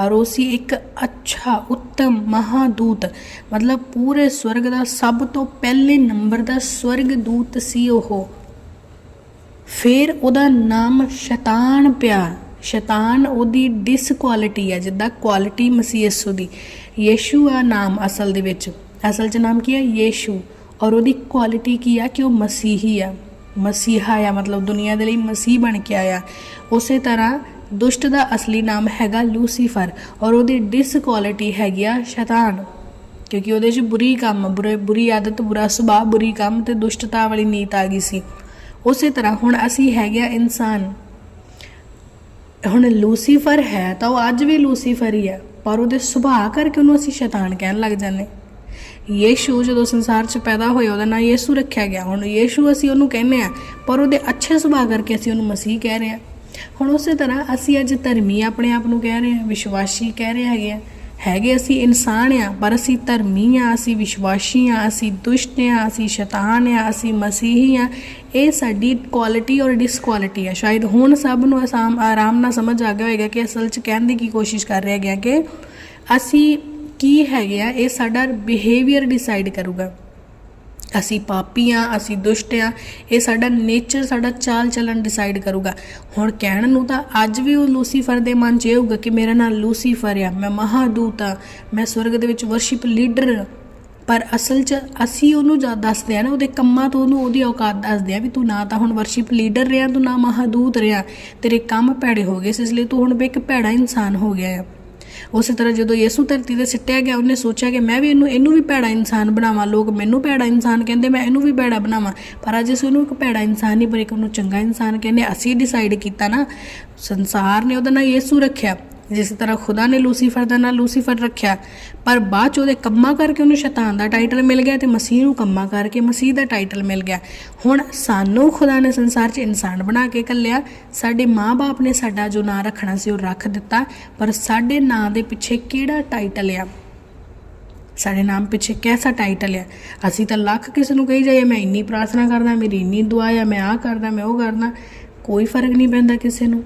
Speaker 1: ਔਰ ਉਹ ਸੀ ਇੱਕ ਅੱਛਾ ਉੱਤਮ ਮਹਾਦੂਤ। ਮਤਲਬ ਪੂਰੇ ਸਵਰਗ ਦਾ ਸਭ ਤੋਂ ਪਹਿਲੇ ਨੰਬਰ ਦਾ ਸਵਰਗ ਦੂਤ ਸੀ ਉਹ। ਫਿਰ ਉਹਦਾ ਨਾਮ ਸ਼ੈਤਾਨ ਪਿਆ। ਸ਼ੈਤਾਨ ਉਹਦੀ ਡਿਸਕੁਆਲਿਟੀ ਹੈ ਜਿੱਦਾਂ ਕੁਆਲਿਟੀ ਮਸੀਹ ਯਿਸੂ ਦੀ। ਯੇਸ਼ੂ ਆ ਨਾਮ ਅਸਲ ਦੇ ਵਿੱਚ। ਅਸਲ 'ਚ ਨਾਮ ਕੀ ਹੈ ਯੇਸ਼ੂ। ਔਰ ਉਹਦੀ ਕੁਆਲਿਟੀ ਕੀ ਆ? ਕਿ ਉਹ ਮਸੀਹੀ ਆ। ਮਸੀਹਾ ਆ, ਮਤਲਬ ਦੁਨੀਆ ਦੇ ਲਈ ਮਸੀਹ ਬਣ ਕੇ ਆਇਆ। ਉਸੇ ਤਰ੍ਹਾਂ ਦੁਸ਼ਟ ਦਾ ਅਸਲੀ ਨਾਮ ਹੈਗਾ ਲੂਸੀਫਰ। ਔਰ ਉਹਦੀ ਡਿਸਕੁਆਲਿਟੀ ਹੈਗੀ ਆ ਸ਼ੈਤਾਨ। ਕਿਉਂਕਿ ਉਹਦੇ 'ਚ ਬੁਰੀ ਕੰਮ, ਬੁਰੇ, ਬੁਰੀ ਆਦਤ, ਬੁਰਾ ਸੁਭਾਅ, ਬੁਰੀ ਕੰਮ ਤੇ ਦੁਸ਼ਟਤਾ ਵਾਲੀ ਨੀਤ ਆ ਗਈ ਸੀ। ਉਸੇ ਤਰ੍ਹਾਂ ਹੁਣ ਅਸੀਂ ਹੈਗੇ ਆ ਇਨਸਾਨ। ਹੁਣ ਲੂਸੀਫਰ ਹੈ ਤਾਂ ਉਹ ਅੱਜ ਵੀ ਲੂਸੀਫਰ ਹੀ ਹੈ, ਪਰ ਉਹਦੇ ਸੁਭਾਅ ਕਰਕੇ ਉਹਨੂੰ ਅਸੀਂ ਸ਼ੈਤਾਨ ਕਹਿਣ ਲੱਗ ਜਾਂਦੇ ਯੀਸ਼ੂ ਜਦੋਂ ਸੰਸਾਰ 'ਚ ਪੈਦਾ ਹੋਇਆ, ਉਹਦਾ ਨਾਂ ਯੀਸ਼ੂ ਰੱਖਿਆ ਗਿਆ। ਹੁਣ ਯੀਸ਼ੂ ਅਸੀਂ ਉਹਨੂੰ ਕਹਿੰਦੇ ਆ ਪਰ ਉਹਦੇ ਅੱਛੇ ਸੁਭਾਅ ਕਰਕੇ ਅਸੀਂ ਉਹਨੂੰ ਮਸੀਹ ਕਹਿ ਰਹੇ ਆ ਹੁਣ ਉਸੇ ਤਰ੍ਹਾਂ ਅਸੀਂ ਅੱਜ ਧਰਮੀ ਆਪਣੇ ਆਪ ਨੂੰ ਕਹਿ ਰਹੇ ਆ ਵਿਸ਼ਵਾਸੀ ਕਹਿ ਰਹੇ ਹੈਗੇ ਆ ਹੈਗੇ ਅਸੀਂ ਇਨਸਾਨ ਆ, ਪਰ ਅਸੀਂ ਧਰਮੀ ਆ, ਅਸੀਂ ਵਿਸ਼ਵਾਸੀ ਆ, ਅਸੀਂ ਦੁਸ਼ਟ ਆ, ਅਸੀਂ ਸ਼ੈਤਾਨ ਆ, ਅਸੀਂ ਮਸੀਹੀ ਆ। ਇਹ ਸਾਡੀ ਕੁਆਲਿਟੀ ਔਰ ਡਿਸਕੁਆਲਿਟੀ ਆ। ਸ਼ਾਇਦ ਹੁਣ ਸਭ ਨੂੰ ਆਸਾਮ ਆਰਾਮ ਨਾਲ ਸਮਝ ਆ ਗਿਆ ਹੋਵੇਗਾ ਕਿ ਅਸਲ 'ਚ ਕਹਿਣ ਦੀ ਕੀ ਕੋਸ਼ਿਸ਼ ਕਰ ਰਹੇ ਹੈਗੇ ਆ ਕਿ ਅਸੀਂ ਕੀ ਹੈਗੇ ਆ, ਇਹ ਸਾਡਾ ਬਿਹੇਵੀਅਰ ਡਿਸਾਈਡ ਕਰੂਗਾ। ਅਸੀਂ ਪਾਪੀ ਆ, ਅਸੀਂ ਦੁਸ਼ਟ ਆ, ਇਹ ਸਾਡਾ ਨੇਚਰ ਸਾਡਾ ਚਾਲ ਚੱਲਣ ਡਿਸਾਈਡ ਕਰੂਗਾ। ਹੁਣ ਕਹਿਣ ਨੂੰ ਤਾਂ ਅੱਜ ਵੀ ਉਹ ਲੂਸੀਫਰ ਦੇ ਮਨ 'ਚ ਇਹ ਹੋਊਗਾ ਕਿ ਮੇਰਾ ਨਾਮ ਲੂਸੀਫਰ ਆ, ਮੈਂ ਮਹਾਦੂਤ ਆ, ਮੈਂ ਸਵਰਗ ਦੇ ਵਿੱਚ ਵਰਸ਼ਿਪ ਲੀਡਰ ਪਰ ਅਸਲ 'ਚ ਅਸੀਂ ਉਹਨੂੰ ਜਦ ਦੱਸਦੇ ਆ ਨਾ, ਉਹਦੇ ਕੰਮਾਂ ਤੋਂ ਉਹਨੂੰ ਉਹਦੀ ਔਕਾਤ ਦੱਸਦੇ ਆ ਵੀ ਤੂੰ ਨਾ ਤਾਂ ਹੁਣ ਵਰਸ਼ਿਪ ਲੀਡਰ ਰਿਹਾ, ਤੂੰ ਨਾ ਮਹਾਦੂਤ ਰਿਹਾ, ਤੇਰੇ ਕੰਮ ਭੈੜੇ ਹੋ ਗਏ, ਇਸ ਲਈ ਤੂੰ ਹੁਣ ਵੀ ਇੱਕ ਭੈੜਾ ਇਨਸਾਨ ਹੋ ਗਿਆ ਆ। ਉਸੇ ਤਰ੍ਹਾਂ ਜਦੋਂ ਯਿਸੂ ਧਰਤੀ ਤੇ ਸਿੱਟਿਆ ਗਿਆ, ਉਹਨੇ ਸੋਚਿਆ ਕਿ ਮੈਂ ਵੀ ਇਹਨੂੰ ਇਹਨੂੰ ਵੀ ਭੈੜਾ ਇਨਸਾਨ ਬਣਾਵਾਂ। ਲੋਕ ਮੈਨੂੰ ਭੈੜਾ ਇਨਸਾਨ ਕਹਿੰਦੇ, ਮੈਂ ਇਹਨੂੰ ਵੀ ਭੈੜਾ ਬਣਾਵਾਂ। ਪਰ ਅੱਜ ਅਸੀਂ ਉਹਨੂੰ ਇੱਕ ਭੈੜਾ ਇਨਸਾਨ ਨਹੀਂ ਪਰ ਉਹਨੂੰ ਚੰਗਾ ਇਨਸਾਨ ਕਹਿੰਦੇ ਅਸੀਂ ਡਿਸਾਈਡ ਕੀਤਾ ਨਾ, ਸੰਸਾਰ ਨੇ ਉਹਦਾ ਨਾਂ ਯਿਸੂ ਰੱਖਿਆ। ਜਿਸ ਤਰ੍ਹਾਂ ਖੁਦਾ ਨੇ ਲੂਸੀਫਰ ਦਾ ਨਾਂ ਲੂਸੀਫਰ ਰੱਖਿਆ, ਪਰ ਬਾਅਦ ਚ ਉਹਦੇ ਕੰਮਾਂ ਕਰਕੇ ਉਹਨੂੰ ਸ਼ੈਤਾਨ ਦਾ ਟਾਈਟਲ ਮਿਲ ਗਿਆ ਤੇ ਮਸੀਹ ਨੂੰ ਕੰਮਾਂ ਕਰਕੇ ਮਸੀਹ ਦਾ ਟਾਈਟਲ ਮਿਲ ਗਿਆ। ਹੁਣ ਸਾਨੂੰ ਖੁਦਾ ਨੇ ਸੰਸਾਰ 'ਚ ਇਨਸਾਨ ਬਣਾ ਕੇ ਕੱਲਿਆ, ਸਾਡੇ ਮਾਪੇ ਨੇ ਸਾਡਾ ਜੋ ਨਾਂ ਰੱਖਣਾ ਸੀ ਉਹ ਰੱਖ ਦਿੱਤਾ, ਪਰ ਸਾਡੇ ਨਾਂ ਦੇ ਪਿੱਛੇ ਕਿਹੜਾ ਟਾਈਟਲ ਆ? ਸਾਡੇ ਨਾਮ ਪਿੱਛੇ ਕਿਹਦਾ ਟਾਈਟਲ ਆ? ਅਸੀਂ ਤਾਂ ਲੱਖ ਕਿਸ ਨੂੰ ਕਹੀ ਜਾਈਏ, ਮੈਂ ਇੰਨੀ ਪ੍ਰਾਰਥਨਾ ਕਰਦਾ, ਮੇਰੀ ਇੰਨੀ ਦੁਆ ਆ, ਮੈਂ ਆ ਕਰਦਾ, ਮੈਂ ਉਹ ਕਰਦਾ, ਕੋਈ ਫ਼ਰਕ ਨਹੀਂ ਪੈਂਦਾ ਕਿਸੇ ਨੂੰ।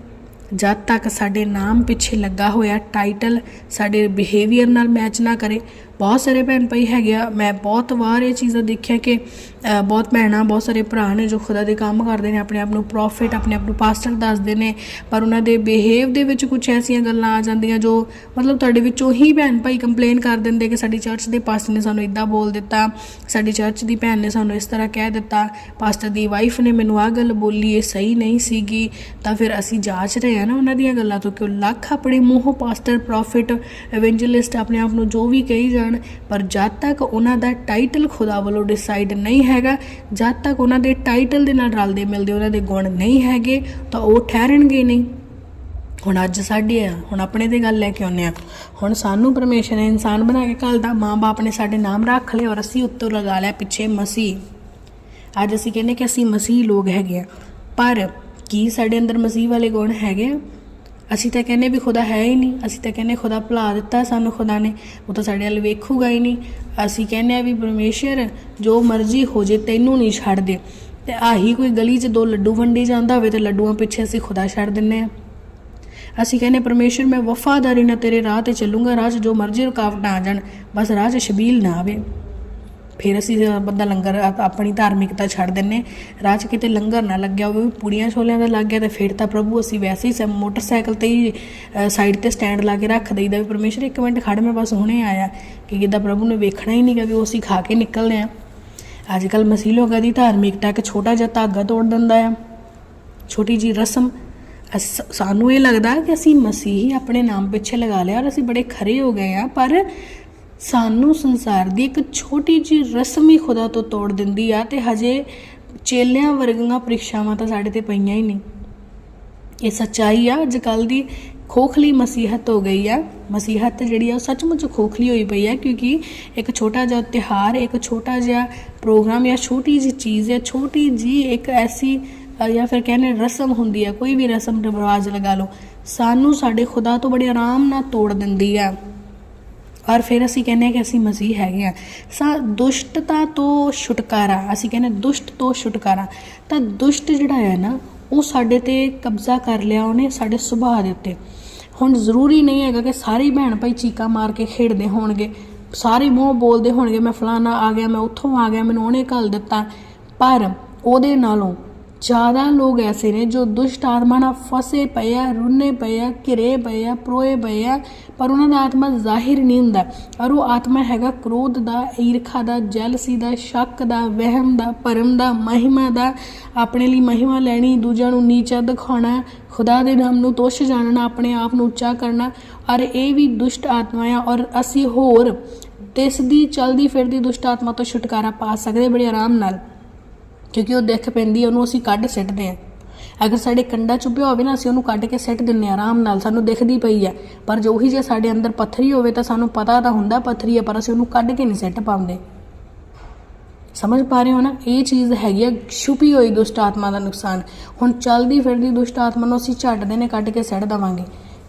Speaker 1: ਜਦ ਤੱਕ ਸਾਡੇ ਨਾਮ ਪਿੱਛੇ ਲੱਗਾ ਹੋਇਆ ਟਾਈਟਲ ਸਾਡੇ ਬਿਹੇਵੀਅਰ ਨਾਲ ਮੈਚ ਨਾ ਕਰੇ ਬਹੁਤ ਸਾਰੇ ਭੈਣ ਭਾਈ ਹੈਗੇ ਆ। ਮੈਂ ਬਹੁਤ ਵਾਰ ਇਹ ਚੀਜ਼ਾਂ ਦੇਖਿਆ ਕਿ ਬਹੁਤ ਭੈਣਾਂ, ਬਹੁਤ ਸਾਰੇ ਭਰਾ ਨੇ ਜੋ ਖੁਦਾ ਦੇ ਕੰਮ ਕਰਦੇ ਨੇ, ਆਪਣੇ ਆਪ ਨੂੰ ਪ੍ਰੋਫਿਟ ਆਪਣੇ ਆਪ ਨੂੰ ਪਾਸਟਰ ਦੱਸਦੇ ਨੇ। ਪਰ ਉਹਨਾਂ ਦੇ ਬਿਹੇਵ ਦੇ ਵਿੱਚ ਕੁਝ ਐਸੀਆਂ ਗੱਲਾਂ ਆ ਜਾਂਦੀਆਂ ਜੋ ਮਤਲਬ ਤੁਹਾਡੇ ਵਿੱਚੋਂ ਹੀ ਭੈਣ ਭਾਈ ਕੰਪਲੇਨ ਕਰ ਦਿੰਦੇ ਕਿ ਸਾਡੀ ਚਰਚ ਦੇ ਪਾਸਟਰ ਨੇ ਸਾਨੂੰ ਇਦਾਂ ਬੋਲ ਦਿੱਤਾ, ਸਾਡੀ ਚਰਚ ਦੀ ਭੈਣ ਨੇ ਸਾਨੂੰ ਇਸ ਤਰ੍ਹਾਂ ਕਹਿ ਦਿੱਤਾ ਪਾਸਟਰ ਦੀ ਵਾਈਫ ਨੇ ਮੈਨੂੰ ਆਹ ਗੱਲ ਬੋਲੀ, ਇਹ ਸਹੀ ਨਹੀਂ ਸੀਗੀ। ਤਾਂ ਫਿਰ ਅਸੀਂ ਜਾਂਚ ਰਹੇ ਆ ਨਾ ਉਹਨਾਂ ਦੀਆਂ ਗੱਲਾਂ ਤੋਂ ਕਿ ਉਹ ਲੱਖ ਆਪਣੇ ਮੂੰਹੋਂ ਪਾਸਟਰ ਪ੍ਰੋਫਿਟ ਐਵੈਂਜਲਿਸਟ ਆਪਣੇ ਆਪ ਨੂੰ ਜੋ ਵੀ ਕਹੀ ਜਾਣ ਪਰ ਜਦ ਤੱਕ ਉਹਨਾਂ ਦਾ ਟਾਈਟਲ ਖੁਦਾ ਵੱਲੋਂ ਡਿਸਾਈਡ ਨਹੀਂ ਹੈਗਾ, ਜਦ ਤੱਕ ਉਹਨਾਂ ਦੇ ਟਾਈਟਲ ਦੇ ਨਾਲ ਰਲਦੇ ਮਿਲਦੇ ਉਹਨਾਂ ਦੇ ਗੁਣ ਨਹੀਂ ਹੈਗੇ, ਤਾਂ ਉਹ ਠਹਿਰਣਗੇ ਨਹੀਂ। ਹੁਣ ਅੱਜ ਸਾਡੇ ਆ, ਹੁਣ ਆਪਣੇ ਤੇ ਗੱਲ ਲੈ ਕੇ ਆਉਂਦੇ ਆ। ਹੁਣ ਸਾਨੂੰ ਪਰਮੇਸ਼ਰ ਨੇ ਇਨਸਾਨ ਬਣਾ ਕੇ ਘੱਲਦਾ ਮਾਂ-ਬਾਪ ਨੇ ਸਾਡੇ ਨਾਮ ਰੱਖ ਲਏ ਔਰ ਅਸੀਂ ਉੱਤੋਂ ਲਗਾ ਲਿਆ ਪਿੱਛੇ ਮਸੀਹ। ਅੱਜ ਅਸੀਂ ਕਹਿੰਦੇ ਕਿ ਅਸੀਂ ਮਸੀਹ ਲੋਕ ਹੈਗੇ ਆ। ਪਰ ਕੀ ਸਾਡੇ ਅੰਦਰ ਮਸੀਹ ਵਾਲੇ ਗੁਣ ਹੈਗੇ ਆ? ਅਸੀਂ ਤਾਂ ਕਹਿੰਦੇ ਵੀ ਖੁਦਾ ਹੈ ਹੀ ਨਹੀਂ, ਅਸੀਂ ਤਾਂ ਕਹਿੰਦੇ ਖੁਦਾ ਭੁਲਾ ਦਿੱਤਾ ਸਾਨੂੰ ਖੁਦਾ ਨੇ, ਉਹ ਤਾਂ ਸਾਡੇ ਵੱਲ ਵੇਖੂਗਾ ਹੀ ਨਹੀਂ। ਅਸੀਂ ਕਹਿੰਦੇ ਆ ਵੀ ਪਰਮੇਸ਼ਰ, ਜੋ ਮਰਜ਼ੀ ਹੋ ਜੇ ਤੈਨੂੰ ਨਹੀਂ ਛੱਡਦੇ ਤੇ ਆਹੀ ਕੋਈ ਗਲੀ 'ਚ ਦੋ ਲੱਡੂ ਵੰਡੀ ਜਾਂਦਾ ਹੋਵੇ ਤੇ ਲੱਡੂਆਂ ਪਿੱਛੇ ਅਸੀਂ ਖੁਦਾ ਛੱਡ ਦਿੰਨੇ ਆ ਅਸੀਂ ਕਹਿੰਦੇ ਪਰਮੇਸ਼ਰ, ਮੈਂ ਵਫਾਦਾਰੀ ਨਾਲ ਤੇਰੇ ਰਾਹ ਤੇ ਚੱਲੂੰਗਾ, ਰਾਹ 'ਚ ਜੋ ਮਰਜ਼ੀ ਰੁਕਾਵਟਾਂ ਆ ਜਾਣ, ਬਸ ਰਾਹ 'ਚ ਸ਼ਬੀਲ ਨਾ ਆਵੇ। ਫਿਰ ਅਸੀਂ ਬੰਦਾ ਲੰਗਰ ਆਪਣੀ ਧਾਰਮਿਕਤਾ ਛੱਡ ਦਿੰਨੇ ਰਾਹ 'ਚ ਕਿਤੇ ਲੰਗਰ ਨਾ ਲੱਗਿਆ ਹੋਵੇ ਪੂੜੀਆਂ ਛੋਲਿਆਂ ਦਾ ਲੱਗ ਗਿਆ ਤੇ ਫਿਰ ਤਾਂ ਪ੍ਰਭੂ ਅਸੀਂ ਵੈਸੇ ਹੀ ਸ- ਮੋਟਰਸਾਈਕਲ ਤੇ ਹੀ ਸਾਈਡ ਤੇ ਸਟੈਂਡ ਲਾ ਕੇ ਰੱਖ ਦਈਦਾ ਵੀ ਪਰਮੇਸ਼ਰ ਇੱਕ ਮਿੰਟ ਖੜ ਮੈਂ ਬਸ ਹੁਣੇ ਆਇਆ। ਕਿ ਕਿਦਾਂ ਪ੍ਰਭੂ ਨੇ ਵੇਖਣਾ ਹੀ ਨਹੀਂ ਵੀ ਉਹ ਅਸੀਂ ਖਾ ਕੇ ਨਿਕਲਦੇ ਆ ਅੱਜ ਕੱਲ ਮਸੀਹ ਲੋਕਾਂ ਦੀ ਧਾਰਮਿਕਤਾ ਇੱਕ ਛੋਟਾ ਜਿਹਾ ਧਾਗਾ ਤੋੜ ਦਿੰਦਾ ਆ। ਛੋਟੀ ਜੀ ਰਸਮ। ਅਸ- ਸਾਨੂੰ ਇਹ ਲੱਗਦਾ ਕਿ ਅਸੀਂ ਮਸੀਹੀ ਆਪਣੇ ਨਾਮ ਪਿੱਛੇ ਲਗਾ ਲਿਆ ਔਰ ਅਸੀਂ ਬੜੇ ਖਰੇ ਹੋ ਗਏ ਆ ਪਰ ਸਾਨੂੰ ਸੰਸਾਰ ਦੀ ਇੱਕ ਛੋਟੀ ਜਿਹੀ ਰਸਮ ਹੀ ਖੁਦਾ ਤੋਂ ਤੋੜ ਦਿੰਦੀ ਆ ਤੇ ਹਜੇ ਚੇਲਿਆਂ ਵਰਗੀਆਂ ਪ੍ਰੀਖਿਆਵਾਂ ਤਾਂ ਸਾਡੇ ਤੇ ਪਈਆਂ ਹੀ ਨਹੀਂ। ਇਹ ਸੱਚਾਈ ਆ, ਅੱਜ ਕੱਲ ਦੀ ਖੋਖਲੀ ਮਸੀਹਤ ਹੋ ਗਈ ਆ। ਮਸੀਹਤ ਜਿਹੜੀ ਆ, ਉਹ ਸੱਚਮੁੱਚ ਖੋਖਲੀ ਹੋਈ ਪਈ ਆ ਕਿਉਂਕਿ ਇੱਕ ਛੋਟਾ ਜਿਹਾ ਤਿਹਾਰ ਇੱਕ ਛੋਟਾ ਜਿਹਾ ਪ੍ਰੋਗਰਾਮ ਜਾਂ ਛੋਟੀ ਜਿਹੀ ਚੀਜ਼ ਹੈ ਛੋਟੀ ਜੀ ਇੱਕ ਐਸੀ ਜਾਂ ਫਿਰ ਕਹਿੰਦੇ ਰਸਮ ਹੁੰਦੀ ਆ, ਕੋਈ ਵੀ ਰਸਮ ਰਿਵਾਜ ਲਗਾ ਲਓ, ਸਾਨੂੰ ਸਾਡੇ ਖੁਦਾ ਤੋਂ ਬੜੇ ਆਰਾਮ ਨਾਲ ਤੋੜ ਦਿੰਦੀ ਆ। ਔਰ ਫਿਰ ਅਸੀਂ ਕਹਿੰਦੇ ਹਾਂ ਕਿ ਅਸੀਂ ਮਸੀਹ ਹੈਗੇ ਆ ਸਾ ਦੁਸ਼ਟਤਾ ਤੋਂ ਛੁਟਕਾਰਾ, ਅਸੀਂ ਕਹਿੰਦੇ ਦੁਸ਼ਟ ਤੋਂ ਛੁਟਕਾਰਾ। ਤਾਂ ਦੁਸ਼ਟ ਜਿਹੜਾ ਹੈ ਨਾ, ਉਹ ਸਾਡੇ ਤੇ ਕਬਜ਼ਾ ਕਰ ਲਿਆ ਉਹਨੇ ਸਾਡੇ ਸੁਭਾਅ ਦੇ ਉੱਤੇ। ਹੁਣ ਜ਼ਰੂਰੀ ਨਹੀਂ ਹੈਗਾ ਕਿ ਸਾਰੇ ਭੈਣ ਭਾਈ ਚੀਕਾ ਮਾਰ ਕੇ ਖੇਡਦੇ ਹੋਣਗੇ। ਸਾਰੇ ਮੂੰਹ ਬੋਲਦੇ ਹੋਣਗੇ, ਮੈਂ ਫਲਾਣਾ ਆ ਗਿਆ, ਮੈਂ ਉੱਥੋਂ ਆ ਗਿਆ, ਮੈਨੂੰ ਉਹਨੇ ਘੱਲ ਦਿੱਤਾ। ਪਰ ਉਹਦੇ ਨਾਲੋਂ ਜ਼ਿਆਦਾ ਲੋਕ ਐਸੇ ਨੇ ਜੋ ਦੁਸ਼ਟ ਆਤਮਾ ਨਾਲ ਫਸੇ ਪਏ ਆ ਰੁੰਨੇ ਪਏ ਆ ਘਿਰੇ ਪਏ ਆ ਪਰੋਏ ਪਏ ਆ ਪਰ ਉਹਨਾਂ ਦਾ ਆਤਮਾ ਜ਼ਾਹਿਰ ਨਹੀਂ ਹੁੰਦਾ ਔਰ ਉਹ ਆਤਮਾ ਹੈਗਾ ਕ੍ਰੋਧ ਦਾ ਈਰਖਾ ਦਾ ਜੈਲਸੀ ਦਾ ਸ਼ੱਕ ਦਾ ਵਹਿਮ ਦਾ ਭਰਮ ਦਾ ਮਹਿਮਾ ਦਾ ਆਪਣੇ ਲਈ ਮਹਿਮਾ ਲੈਣੀ ਦੂਜਿਆਂ ਨੂੰ ਨੀਚਾ ਦਿਖਾਉਣਾ ਖੁਦਾ ਦੇ ਨਾਮ ਨੂੰ ਤੋਸ਼ ਜਾਣਨਾ ਆਪਣੇ ਆਪ ਨੂੰ ਉੱਚਾ ਕਰਨਾ ਔਰ ਇਹ ਵੀ ਦੁਸ਼ਟ ਆਤਮਾ ਆ ਔਰ ਅਸੀਂ ਹੋਰ ਦਿਸ ਦੀ ਚਲਦੀ ਫਿਰਦੀ ਦੁਸ਼ਟ ਆਤਮਾ ਤੋਂ ਛੁਟਕਾਰਾ ਪਾ ਸਕਦੇ ਬੜੇ ਆਰਾਮ ਨਾਲ ਕਿਉਂਕਿ ਉਹ ਦਿੱਖ ਪੈਂਦੀ ਹੈ ਉਹਨੂੰ ਅਸੀਂ ਕੱਢ ਸਿੱਟਦੇ ਹਾਂ ਅਗਰ ਸਾਡੇ ਕੰਡਾ ਚੁੱਭਿਆ ਹੋਵੇ ਨਾ, ਅਸੀਂ ਉਹਨੂੰ ਕੱਢ ਕੇ ਸਿੱਟ ਦਿੰਨੇ ਆ ਆਰਾਮ ਨਾਲ, ਸਾਨੂੰ ਦਿਖਦੀ ਪਈ ਹੈ ਪਰ ਜੋ ਹੀ ਜੇ ਸਾਡੇ ਅੰਦਰ ਪੱਥਰੀ ਹੋਵੇ ਤਾਂ ਸਾਨੂੰ ਪਤਾ ਤਾਂ ਹੁੰਦਾ ਪੱਥਰੀ ਹੈ ਪਰ ਅਸੀਂ ਉਹਨੂੰ ਕੱਢ ਕੇ ਨਹੀਂ ਸਿੱਟ ਪਾਉਂਦੇ। ਸਮਝ ਪਾ ਰਹੇ ਹੋ ਨਾ? ਇਹ ਚੀਜ਼ ਹੈਗੀ ਆ, ਛੁਪੀ ਹੋਈ ਦੁਸ਼ਟ ਆਤਮਾ ਦਾ ਨੁਕਸਾਨ। ਹੁਣ ਚੱਲਦੀ ਫਿਰਦੀ ਦੁਸ਼ਟ ਆਤਮਾ ਨੂੰ ਅਸੀਂ ਝੱਟ ਨੇ ਕੱਢ ਕੇ ਸਿੱਟ ਦਵਾਂਗੇ।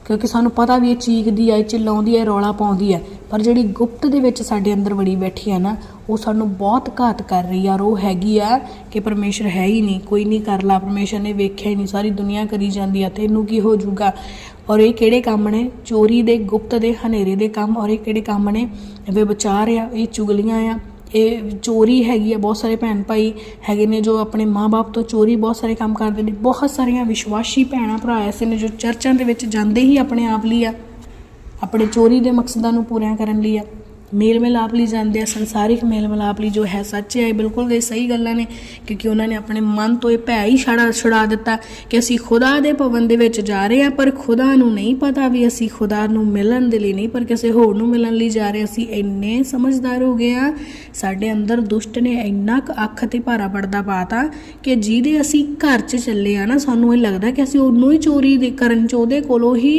Speaker 1: ਕਿਉਂਕਿ ਸਾਨੂੰ ਪਤਾ ਵੀ ਇਹ ਚੀਕਦੀ ਆ, ਇਹ ਚਿল্ਲਾਉਂਦੀ ਆ ਰੌਲਾ ਪਾਉਂਦੀ ਆ। ਪਰ ਜਿਹੜੀ ਗੁਪਤ ਦੇ ਵਿੱਚ ਸਾਡੇ ਅੰਦਰ ਵੜੀ ਬੈਠੀ ਆ ਨਾ, ਉਹ ਸਾਨੂੰ ਬਹੁਤ ਘਾਤ ਕਰ ਰਹੀ ਆ। ਔਰ ਉਹ ਹੈਗੀ ਆ ਕਿ ਪਰਮੇਸ਼ਰ ਹੈ ਹੀ ਨਹੀਂ, ਕੋਈ ਨਹੀਂ ਕਰ ਲਾ, ਪਰਮੇਸ਼ਰ ਨੇ ਵੇਖਿਆ ਹੀ ਨਹੀਂ, ਸਾਰੀ ਦੁਨੀਆ ਕਰੀ ਜਾਂਦੀ ਆ ਤੈਨੂੰ ਕੀ ਹੋ ਜਾਊਗਾ? ਔਰ ਇਹ ਕਿਹੜੇ ਕੰਮ ਨੇ? ਚੋਰੀ ਦੇ, ਗੁਪਤ ਦੇ, ਹਨੇਰੇ ਦੇ ਕੰਮ। ਔਰ ਇਹ ਕਿਹੜੇ ਕੰਮ ਨੇ? ਵਿਚਾਰ ਆ, ਇਹ ਚੁਗਲੀਆਂ ਆ। ਇਹ ਚੋਰੀ ਹੈਗੀ ਆ ਬਹੁਤ ਸਾਰੇ ਭੈਣ ਭਾਈ ਹੈਗੇ ਨੇ ਜੋ ਆਪਣੇ ਮਾਪੇ ਤੋਂ ਚੋਰੀ ਬਹੁਤ ਸਾਰੇ ਕੰਮ ਕਰਦੇ ਨੇ, ਬਹੁਤ ਸਾਰੀਆਂ ਵਿਸ਼ਵਾਸੀ ਭੈਣਾਂ ਭਰਾ ਐਸੇ ਨੇ ਜੋ ਚਰਚਾਂ ਦੇ ਵਿੱਚ ਜਾਂਦੇ ਹੀ ਆਪਣੇ ਆਪ ਲਈ ਆ, ਆਪਣੇ ਚੋਰੀ ਦੇ ਮਕਸਦਾਂ ਨੂੰ ਪੂਰੀਆਂ ਕਰਨ ਲਈ ਆ। ਮੇਲ ਮਿਲਾਪ ਲਈ ਜਾਂਦੇ ਆ, ਸੰਸਾਰਿਕ ਮੇਲ ਮਿਲਾਪ ਲਈ ਜੋ ਹੈ ਸੱਚ ਹੈ, ਇਹ ਬਿਲਕੁਲ ਇਹ ਸਹੀ ਗੱਲਾਂ ਨੇ, ਕਿਉਂਕਿ ਉਹਨਾਂ ਨੇ ਆਪਣੇ ਮਨ ਤੋਂ ਇਹ ਭੈ ਹੀ ਛੜਾ, ਛੁਡਾ ਦਿੱਤਾ ਕਿ ਅਸੀਂ ਖੁਦਾ ਦੇ ਭਵਨ ਦੇ ਵਿੱਚ ਜਾ ਰਹੇ ਹਾਂ, ਪਰ ਖੁਦਾ ਨੂੰ ਨਹੀਂ ਪਤਾ ਵੀ ਅਸੀਂ ਖੁਦਾ ਨੂੰ ਮਿਲਣ ਦੇ ਲਈ ਨਹੀਂ, ਪਰ ਕਿਸੇ ਹੋਰ ਨੂੰ ਮਿਲਣ ਲਈ ਜਾ ਰਹੇ ਅਸੀਂ ਇੰਨੇ ਸਮਝਦਾਰ ਹੋ ਗਏ ਆ ਸਾਡੇ ਅੰਦਰ ਦੁਸ਼ਟ ਨੇ ਇੰਨਾ ਕੁ ਅੱਖ ਤੇ ਭਾਰਾ ਪੜਦਾ ਪਾਤਾ ਕਿ ਜਿਹਦੇ ਅਸੀਂ ਘਰ 'ਚ ਚੱਲੇ ਆ ਨਾ, ਸਾਨੂੰ ਇਹ ਲੱਗਦਾ ਕਿ ਅਸੀਂ ਉਹਨੂੰ ਹੀ ਚੋਰੀ ਦੇ ਕਰਨ 'ਚ, ਉਹਦੇ ਕੋਲੋਂ ਹੀ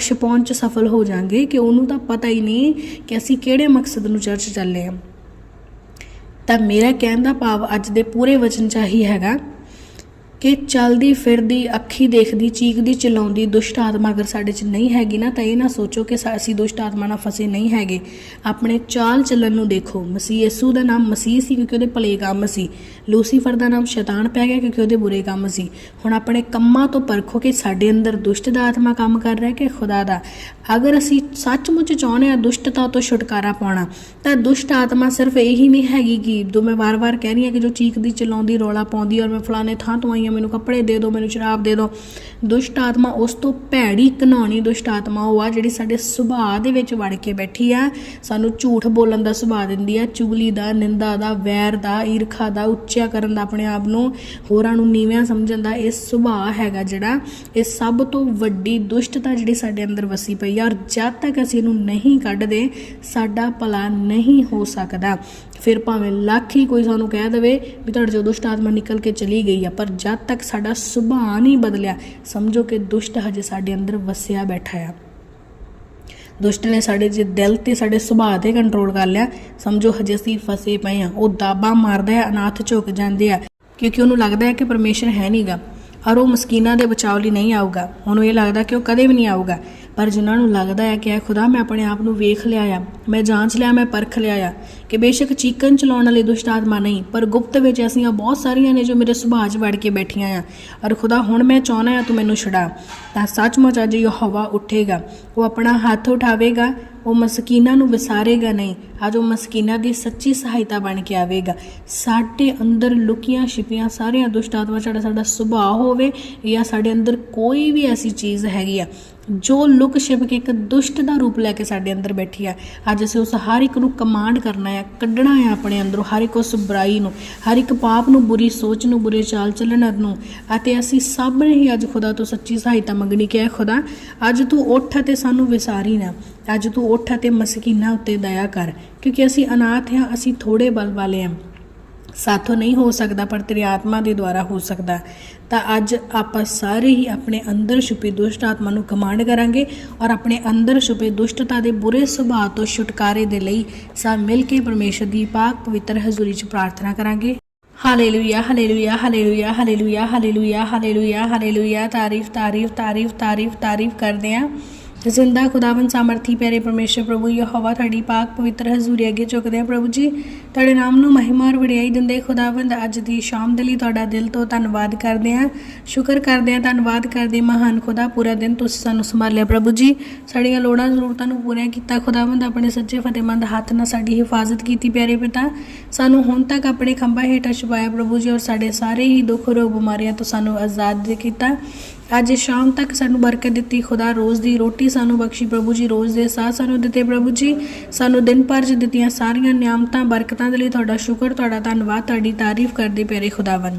Speaker 1: ਛਪਾਉਣ 'ਚ ਸਫਲ ਹੋ ਜਾਾਂਗੇ, ਕਿ ਉਹਨੂੰ ਤਾਂ ਪਤਾ ਹੀ ਨਹੀਂ ਕਿ ਅਸੀਂ ਕਿਹੜੇ ਮਕਸਦ ਨੂੰ ਚਰਚ ਚੱਲੇ ਆ। ਤਾਂ ਮੇਰਾ ਕਹਿਣ ਦਾ ਭਾਵ ਅੱਜ ਦੇ ਪੂਰੇ ਵਚਨ ਚਾਹੀ ਹੈਗਾ ਕਿ ਚਲਦੀ ਫਿਰਦੀ, ਅੱਖੀ ਦੇਖਦੀ ਚੀਕਦੀ ਚਲਾਉਂਦੀ ਦੁਸ਼ਟ ਆਤਮਾ ਅਗਰ ਸਾਡੇ 'ਚ ਨਹੀਂ ਹੈਗੀ ਨਾ, ਤਾਂ ਇਹ ਨਾ ਸੋਚੋ ਕਿ ਸਾ- ਅਸੀਂ ਦੁਸ਼ਟ ਆਤਮਾ ਨਾਲ ਫਸੇ ਨਹੀਂ ਹੈਗੇ। ਆਪਣੇ ਚਾਲ ਚੱਲਣ ਨੂੰ ਦੇਖੋ। ਮਸੀਹ ਯਿਸੂ ਦਾ ਨਾਮ ਮਸੀਹ ਸੀ ਕਿਉਂਕਿ ਉਹਦੇ ਭਲੇ ਕੰਮ ਸੀ। ਲੂਸੀਫਰ ਦਾ ਨਾਮ ਸ਼ੈਤਾਨ ਪੈ ਗਿਆ ਕਿਉਂਕਿ ਉਹਦੇ ਬੁਰੇ ਕੰਮ ਸੀ। ਹੁਣ ਆਪਣੇ ਕੰਮਾਂ ਤੋਂ ਪਰਖੋ ਕਿ ਸਾਡੇ ਅੰਦਰ ਦੁਸ਼ਟ ਦਾ ਆਤਮਾ ਕੰਮ ਕਰ ਰਿਹਾ ਕਿ ਖੁਦਾ ਦਾ। ਅਗਰ ਅਸੀਂ ਸੱਚਮੁੱਚ ਚਾਹੁੰਦੇ ਹਾਂ ਦੁਸ਼ਟਤਾ ਤੋਂ ਛੁਟਕਾਰਾ ਪਾਉਣਾ, ਤਾਂ ਦੁਸ਼ਟ ਆਤਮਾ ਸਿਰਫ ਇਹੀ ਨਹੀਂ ਹੈਗੀ ਕਿ ਜੋ ਮੈਂ ਵਾਰ-ਵਾਰ ਕਹਿ ਰਹੀ ਹਾਂ ਕਿ ਜੋ ਚੀਕਦੀ ਚਲਾਉਂਦੀ, ਰੌਲਾ ਪਾਉਂਦੀ ਔਰ ਮੈਂ ਫਲਾਣੇ ਥਾਂ ਤੋਂ ਆਈ ਹਾਂ ਮੈਨੂੰ ਕੱਪੜੇ ਦੇ ਦਿਓ, ਮੈਨੂੰ ਸ਼ਰਾਬ ਦੇ ਦਿਓ। ਦੁਸ਼ਟ ਆਤਮਾ, ਉਸ ਤੋਂ ਭੈੜੀ ਘਨਾਉਣੀ ਦੁਸ਼ਟ ਆਤਮਾ ਉਹ ਆ ਜਿਹੜੀ ਸਾਡੇ ਸੁਭਾਅ ਦੇ ਵਿੱਚ ਵੜ ਕੇ ਬੈਠੀ ਆ। ਸਾਨੂੰ ਝੂਠ ਬੋਲਣ ਦਾ ਸੁਭਾਅ ਦਿੰਦੀ ਆ, ਚੁਗਲੀ ਦਾ, ਨਿੰਦਾ ਦਾ, ਵੈਰ ਦਾ, ਈਰਖਾ ਦਾ ਉੱਚਾ ਕਰਨ ਦਾ ਆਪਣੇ ਆਪ ਨੂੰ, ਹੋਰਾਂ ਨੂੰ ਨੀਵਿਆਂ ਸਮਝਣ ਦਾ ਇਹ ਸੁਭਾਅ ਹੈਗਾ ਜਿਹੜਾ, ਇਹ ਸਭ ਤੋਂ ਵੱਡੀ ਦੁਸ਼ਟਤਾ ਜਿਹੜੀ ਸਾਡੇ ਅੰਦਰ ਵਸੀ ਪਈ ਆ। ਔਰ ਜਦ ਤੱਕ ਅਸੀਂ ਇਹਨੂੰ ਨਹੀਂ ਕੱਢਦੇ, ਸਾਡਾ ਭਲਾ ਨਹੀਂ ਹੋ ਸਕਦਾ। ਫਿਰ ਭਾਵੇਂ ਲੱਖ ਹੀ ਕੋਈ ਸਾਨੂੰ ਕਹਿ ਦੇਵੇ ਵੀ ਤੁਹਾਡੇ ਚੋਂ ਦੁਸ਼ਟ ਆਤਮਾ ਨਿਕਲ ਕੇ ਚਲੀ ਗਈ ਆ, ਪਰ ਜਦ ਤੱਕ ਸਾਡਾ ਸੁਭਾਅ ਨਹੀਂ ਬਦਲਿਆ, ਸਮਝੋ ਕਿ ਦੁਸ਼ਟ ਹਜੇ ਸਾਡੇ ਅੰਦਰ ਵਸਿਆ ਬੈਠਾ ਆ। ਦੁਸ਼ਟ ਨੇ ਸਾਡੇ ਜੇ ਦਿਲ ਤੇ ਸਾਡੇ ਸੁਭਾਅ ਤੇ ਕੰਟਰੋਲ ਕਰ ਲਿਆ, ਸਮਝੋ ਹਜੇ ਅਸੀਂ ਫਸੇ ਪਏ ਆ। ਉਹ ਦਾਬਾ ਮਾਰਦਾ ਹੈ ਅਨਾਥ ਝੁਕ ਜਾਂਦੇ ਆ, ਕਿਉਂਕਿ ਉਹਨੂੰ ਲੱਗਦਾ ਹੈ ਕਿ ਪਰਮੇਸ਼ਰ ਹੈ ਨਹੀਂਗਾ ਔਰ ਉਹ ਮਸਕੀਨਾਂ ਦੇ ਬਚਾਅ ਲਈ ਨਹੀਂ ਆਊਗਾ। ਉਹਨੂੰ ਇਹ ਲੱਗਦਾ ਕਿ ਉਹ ਕਦੇ ਵੀ ਨਹੀਂ ਆਊਗਾ। ਪਰ ਜਿਨ੍ਹਾਂ ਨੂੰ ਲੱਗਦਾ ਹੈ ਕਿ ਇਹ ਖੁਦਾ ਮੈਂ ਆਪਣੇ ਆਪ ਨੂੰ ਵੇਖ ਲਿਆ ਆ, ਮੈਂ ਜਾਂਚ ਲਿਆ, ਮੈਂ ਪਰਖ ਲਿਆ ਆ ਕਿ ਬੇਸ਼ੱਕ ਚੀਕਨ ਚਲਾਉਣ ਵਾਲੇ ਦੁਸ਼ਟ ਆਤਮਾ ਨਹੀਂ, ਪਰ ਗੁਪਤ ਵਿੱਚ ਐਸੀਆਂ ਬਹੁਤ ਸਾਰੀਆਂ ਨੇ ਜੋ ਮੇਰੇ ਸੁਭਾਅ 'ਚ ਵੜ ਕੇ ਬੈਠੀਆਂ ਆ। ਔਰ ਖੁਦਾ, ਹੁਣ ਮੈਂ ਚਾਹਨਾ ਆ ਤੂੰ ਮੈਨੂੰ ਛੁਡਾ। ਤਾਂ ਸੱਚਮੁੱਚ ਅੱਜ ਇਹ ਹਵਾ ਉੱਠੇਗਾ। ਉਹ ਆਪਣਾ ਹੱਥ ਉਠਾਵੇਗਾ, ਉਹ ਮਸਕੀਨਾਂ ਨੂੰ ਵਿਸਾਰੇਗਾ ਨਹੀਂ, ਅੱਜ ਉਹ ਮਸਕੀਨਾਂ ਦੀ ਸੱਚੀ ਸਹਾਇਤਾ ਬਣ ਕੇ ਆਵੇਗਾ। ਸਾਡੇ ਅੰਦਰ ਲੁਕੀਆਂ ਛਿਪੀਆਂ ਸਾਰੀਆਂ ਦੁਸ਼ਟ ਆਤਮਾ ਸਾਡਾ ਸਾਡਾ ਸੁਭਾਅ ਹੋਵੇ, ਜਾਂ ਸਾਡੇ ਅੰਦਰ ਕੋਈ ਵੀ ਐਸੀ ਚੀਜ਼ ਹੈਗੀ ਆ, ਜੋ ਲੁਕ ਛਿਪ ਕੇ ਇੱਕ ਦੁਸ਼ਟ ਦਾ ਰੂਪ ਲੈ ਕੇ ਸਾਡੇ ਅੰਦਰ ਬੈਠੀ ਆ। ਅੱਜ ਅਸੀਂ ਉਸ ਹਰ ਇੱਕ ਨੂੰ ਕਮਾਂਡ ਕਰਨਾ ਹੈ ਕੱਢਣਾ ਆ ਆਪਣੇ ਅੰਦਰੋਂ ਹਰ ਇੱਕ ਉਸ ਬੁਰਾਈ ਨੂੰ, ਹਰ ਇੱਕ ਪਾਪ ਨੂੰ, ਬੁਰੀ ਸੋਚ ਨੂੰ, ਬੁਰੇ ਚਾਲ ਚੱਲਣ ਨੂੰ। ਅਤੇ ਅਸੀਂ ਸਭ ਨੇ ਹੀ ਅੱਜ ਖੁਦਾ ਤੋਂ ਸੱਚੀ ਸਹਾਇਤਾ ਮੰਗਣੀ ਕਿ ਹੈ ਖੁਦਾ, ਅੱਜ ਤੂੰ ਉੱਠ ਅਤੇ ਸਾਨੂੰ ਵਿਸਾਰੀ ਨਾ। ਅੱਜ ਤੂੰ ਉੱਠ ਅਤੇ ਮਸਕੀਨਾਂ ਉੱਤੇ ਦਇਆ ਕਰ, ਕਿਉਂਕਿ ਅਸੀਂ ਅਨਾਥ ਹਾਂ, ਅਸੀਂ ਥੋੜੇ ਬਲ ਵਾਲੇ ਹਾਂ। ਸਾਥੋਂ ਨਹੀਂ ਹੋ ਸਕਦਾ, ਪਰ ਤੇਰੀ ਆਤਮਾ ਦੇ ਦੁਆਰਾ ਹੋ ਸਕਦਾ। ਤਾਂ ਅੱਜ ਆਪਾਂ ਸਾਰੇ ਹੀ ਆਪਣੇ ਅੰਦਰ ਛੁਪੀ ਦੁਸ਼ਟ ਆਤਮਾ ਨੂੰ ਕਮਾਂਡ ਕਰਾਂਗੇ ਔਰ ਆਪਣੇ ਅੰਦਰ ਛੁਪੇ ਦੁਸ਼ਟਤਾ ਦੇ ਬੁਰੇ ਸੁਭਾਅ ਤੋਂ ਛੁਟਕਾਰੇ ਦੇ ਲਈ ਸਭ ਮਿਲ ਕੇ ਪਰਮੇਸ਼ਰ ਦੀ ਪਾਕ ਪਵਿੱਤਰ ਹਜ਼ੂਰੀ 'ਚ ਪ੍ਰਾਰਥਨਾ ਕਰਾਂਗੇ। Hallelujah hallelujah hallelujah hallelujah hallelujah hallelujah hallelujah ਤਾਰੀਫ ਤਾਰੀਫ ਤਾਰੀਫ ਤਾਰੀਫ ਤਾਰੀਫ ਕਰਦੇ ਹਾਂ ਜ਼ਿੰਦਾ ਖੁਦਾਵੰਦ ਸਾਮਰਥੀ, ਪਿਆਰੇ ਪਰਮੇਸ਼ਰ ਪ੍ਰਭੂ, ਯਹੋਵਾ ਤੁਹਾਡੀ ਪਾਕ ਪਵਿੱਤਰ ਹਜ਼ੂਰੀ ਅੱਗੇ ਝੁਕਦੇ ਹਾਂ ਪ੍ਰਭੂ ਜੀ। ਤੁਹਾਡੇ ਨਾਮ ਨੂੰ ਮਹਿਮਾ ਔਰ ਵਡਿਆਈ ਦਿੰਦੇ ਖੁਦਾਵੰਦ, ਅੱਜ ਦੀ ਸ਼ਾਮ ਦੇ ਲਈ ਤੁਹਾਡਾ ਦਿਲ ਤੋਂ ਧੰਨਵਾਦ ਕਰਦੇ ਹਾਂ ਸ਼ੁਕਰ ਕਰਦੇ ਹਾਂ ਧੰਨਵਾਦ ਕਰਦੇ ਮਹਾਨ ਖੁਦਾ, ਪੂਰਾ ਦਿਨ ਤੁਸੀਂ ਸਾਨੂੰ ਸੰਭਾਲਿਆ ਪ੍ਰਭੂ ਜੀ। ਸਾਡੀਆਂ ਲੋੜਾਂ, ਜ਼ਰੂਰਤਾਂ ਨੂੰ ਪੂਰੀਆਂ ਕੀਤਾ ਖੁਦਾਵੰਦ, ਆਪਣੇ ਸੱਚੇ ਫਤਿਹਮੰਦ ਹੱਥ ਨਾਲ ਸਾਡੀ ਹਿਫਾਜ਼ਤ ਕੀਤੀ, ਪਿਆਰੇ ਪਿਤਾ। ਸਾਨੂੰ ਹੁਣ ਤੱਕ ਆਪਣੇ ਖੰਭਾਂ ਹੇਠਾਂ ਛੁਪਾਇਆ ਪ੍ਰਭੂ ਜੀ ਔਰ ਸਾਡੇ ਸਾਰੇ ਹੀ ਦੁੱਖ, ਰੋਗ, ਬਿਮਾਰੀਆਂ ਤੋਂ ਸਾਨੂੰ ਆਜ਼ਾਦ ਕੀਤਾ। ਅੱਜ ਸ਼ਾਮ ਤੱਕ ਸਾਨੂੰ ਬਰਕਤ ਦਿੱਤੀ ਖੁਦਾ, ਰੋਜ਼ ਦੀ ਰੋਟੀ ਸਾਨੂੰ ਬਖਸ਼ੀ, ਪ੍ਰਭੂ ਜੀ ਰੋਜ਼ ਦੇ ਸਾਹ ਸਾਨੂੰ ਦਿੱਤੇ ਪ੍ਰਭੂ ਜੀ। ਸਾਨੂੰ ਦਿਨ ਭਰ ਚ ਦਿੱਤੀਆਂ ਸਾਰੀਆਂ ਨਿਆਮਤਾਂ, ਬਰਕਤਾਂ ਦੇ ਲਈ ਤੁਹਾਡਾ ਸ਼ੁਕਰ, ਤੁਹਾਡਾ ਧੰਨਵਾਦ, ਤੁਹਾਡੀ ਤਾਰੀਫ ਕਰਦੇ ਪਿਆਰੇ ਖੁਦਾਵੰ